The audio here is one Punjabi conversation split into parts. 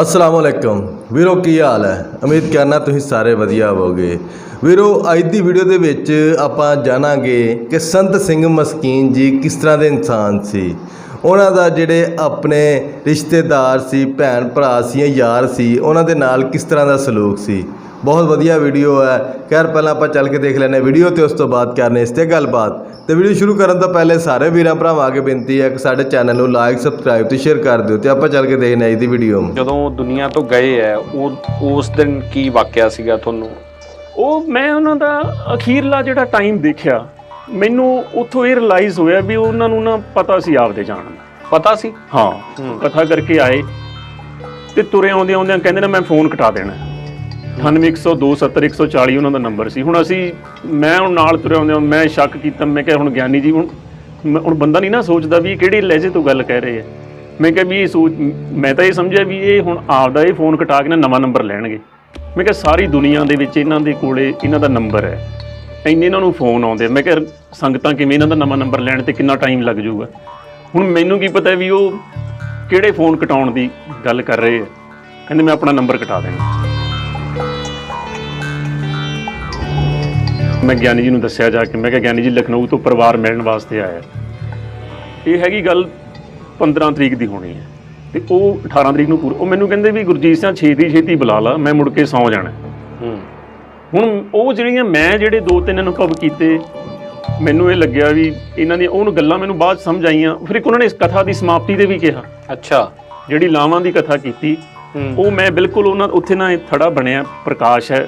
ਅਸਲਾਮ ਅਲੈਕਮ। ਵੀਰੋ, ਕੀ ਹਾਲ ਹੈ? ਉਮੀਦ ਕਰਨਾ ਤੁਸੀਂ ਸਾਰੇ ਵਧੀਆ ਹੋਵੋਗੇ। ਵੀਰੋ, ਅੱਜ ਦੀ ਵੀਡੀਓ ਦੇ ਵਿੱਚ ਆਪਾਂ ਜਾਣਾਂਗੇ ਕਿ ਸੰਤ ਸਿੰਘ ਮਸਕੀਨ ਜੀ ਕਿਸ ਤਰ੍ਹਾਂ ਦੇ ਇਨਸਾਨ ਸੀ। ਉਹਨਾਂ ਦਾ ਜਿਹੜੇ ਆਪਣੇ ਰਿਸ਼ਤੇਦਾਰ ਸੀ ਭੈਣ ਭਰਾ ਸੀ ਜਾਂ ਯਾਰ ਸੀ, ਉਹਨਾਂ ਦੇ ਨਾਲ ਕਿਸ ਤਰ੍ਹਾਂ ਦਾ ਸਲੂਕ ਸੀ। ਬਹੁਤ ਵਧੀਆ ਵੀਡੀਓ ਹੈ। ਖੈਰ ਪਹਿਲਾਂ ਆਪਾਂ ਚੱਲ ਕੇ ਦੇਖ ਲੈਂਦੇ ਹਾਂ ਵੀਡੀਓ ਤੇ ਉਸ ਤੋਂ ਬਾਅਦ ਕਰਨੇ ਇਸ ਤੇ ਗੱਲਬਾਤ। ਤੇ ਵੀਡੀਓ ਸ਼ੁਰੂ ਕਰਨ ਤੋਂ ਪਹਿਲੇ ਸਾਰੇ ਵੀਰਾਂ ਭਰਾਵਾਂ ਅੱਗੇ ਬੇਨਤੀ ਹੈ ਕਿ ਸਾਡੇ ਚੈਨਲ ਨੂੰ ਲਾਈਕ ਸਬਸਕ੍ਰਾਈਬ ਤੇ ਸ਼ੇਅਰ ਕਰ ਦਿਓ ਤੇ ਆਪਾਂ ਚੱਲ ਕੇ ਦੇਖਦੇ ਹਾਂ ਅੱਜ ਦੀ ਵੀਡੀਓ ਜਦੋਂ ਦੁਨੀਆ ਤੋਂ ਗਏ ਐ ਉਹ ਉਸ ਦਿਨ ਕੀ ਵਾਕਿਆ ਸੀਗਾ ਤੁਹਾਨੂੰ? ਉਹ ਮੈਂ ਉਹਨਾਂ ਦਾ ਅਖੀਰਲਾ ਜਿਹੜਾ ਟਾਈਮ ਦੇਖਿਆ ਮੈਨੂੰ ਉੱਥੋਂ ਇਹ ਰਿਅਲਾਈਜ਼ ਹੋਇਆ ਵੀ ਉਹਨਾਂ ਨੂੰ ਨਾ ਪਤਾ ਸੀ ਆਪਦੇ ਜਾਣ ਦਾ। ਪਤਾ ਸੀ? ਹਾਂ ਹੂੰ। ਕਥਾ ਕਰਕੇ ਆਏ ਤੇ ਤੁਰੇ ਆਉਂਦੇ ਆਉਂਦਿਆਂ ਕਹਿੰਦੇ ਨੇ ਮੈਂ ਫੋਨ ਕਟਾ ਦੇਣਾ। 9810270140 ਉਹਨਾਂ ਦਾ ਨੰਬਰ ਸੀ। ਹੁਣ ਅਸੀਂ, ਮੈਂ ਹੁਣ ਨਾਲ ਤੁਰੇ ਆਉਂਦੇ ਮੈਂ ਸ਼ੱਕ ਕੀਤਾ, ਮੈਂ ਕਿਹਾ ਹੁਣ ਗਿਆਨੀ ਜੀ, ਹੁਣ, ਮੈਂ- ਹੁਣ ਬੰਦਾ ਨਹੀਂ ਨਾ ਸੋਚਦਾ ਵੀ ਇਹ ਕਿਹੜੇ ਲਹਿਜੇ ਤੋਂ ਗੱਲ ਕਹਿ ਰਹੇ ਆ। ਮੈਂ ਕਿਹਾ ਵੀ ਇਹ ਸੋਚ, ਮੈਂ ਤਾਂ ਇਹ ਸਮਝਿਆ ਵੀ ਇਹ ਹੁਣ ਆਪਦਾ ਇਹ ਫੋਨ ਕਟਾ ਕੇ ਨਾ ਨਵਾਂ ਨੰਬਰ ਲੈਣਗੇ। ਮੈਂ ਕਿਹਾ ਸਾਰੀ ਦੁਨੀਆ ਦੇ ਵਿੱਚ ਇਹਨਾਂ ਦੇ ਕੋਲੇ ਇਹਨਾਂ ਦਾ ਨੰਬਰ ਹੈ। ਇੰਨੇ ਇਹਨਾਂ ਨੂੰ ਫੋਨ ਆਉਂਦੇ ਆ। ਮੈਂ ਕਿਹਾ ਸੰਗਤਾਂ ਕਿਵੇਂ ਇਹਨਾਂ ਦਾ ਨਵਾਂ ਨੰਬਰ ਲੈਣ ਤੇ ਕਿੰਨਾ ਟਾਈਮ ਲੱਗ ਜਾਊਗਾ? ਹੁਣ ਮੈਨੂੰ ਕੀ ਪਤਾ ਵੀ ਉਹ ਕਿਹੜੇ ਫੋਨ ਕਟਾਉਣ ਦੀ ਗੱਲ ਕਰ ਰਹੇ ਆ। ਕਹਿੰਦੇ ਮੈਂ ਆਪਣਾ ਨੰਬਰ ਕਟਾ ਦੇਣਾ। ਮੈਂ ਗਿਆਨੀ ਜੀ ਨੂੰ ਦੱਸਿਆ ਜਾ ਕੇ ਮੈਂ ਕਿਹਾ ਗਿਆਨੀ ਜੀ ਲਖਨਊ ਤੋਂ ਪਰਿਵਾਰ ਮਿਲਣ ਵਾਸਤੇ ਆਇਆ। ਇਹ ਹੈਗੀ ਗੱਲ 15 ਤਰੀਕ ਦੀ ਹੋਣੀ ਹੈ। ਤੇ ਉਹ 18 ਤਰੀਕ ਨੂੰ ਪੂਰ ਉਹ ਮੈਨੂੰ ਕਹਿੰਦੇ ਵੀ ਗੁਰਜੀਤ ਸਿੰਘ ਛੇਤੀ ਛੇਤੀ ਬੁਲਾ ਲਾ ਮੈਂ ਮੁੜ ਕੇ ਸੌਂ ਜਾਣਾ। ਹੁਣ ਉਹ ਜਿਹੜੀਆਂ ਮੈਂ ਜਿਹੜੇ ਦੋ ਤਿੰਨ ਅਨੁਭਵ ਕੀਤੇ ਮੈਨੂੰ ਇਹ ਲੱਗਿਆ ਵੀ ਇਹਨਾਂ ਦੀਆਂ ਉਹਨ ਗੱਲਾਂ ਮੈਨੂੰ ਬਾਅਦ ਸਮਝ ਆਈਆਂ। ਫਿਰ ਇੱਕ ਉਹਨਾਂ ਨੇ ਇਸ ਕਥਾ ਦੀ ਸਮਾਪਤੀ ਤੇ ਵੀ ਕਿਹਾ। ਅੱਛਾ। ਜਿਹੜੀ ਲਾਵਾਂ ਦੀ ਕਥਾ ਕੀਤੀ ਉਹ ਮੈਂ ਬਿਲਕੁਲ ਉਹਨਾਂ ਉੱਥੇ ਨਾ ਇਹ ਥੜਾ ਬਣਿਆ ਪ੍ਰਕਾਸ਼ ਹੈ।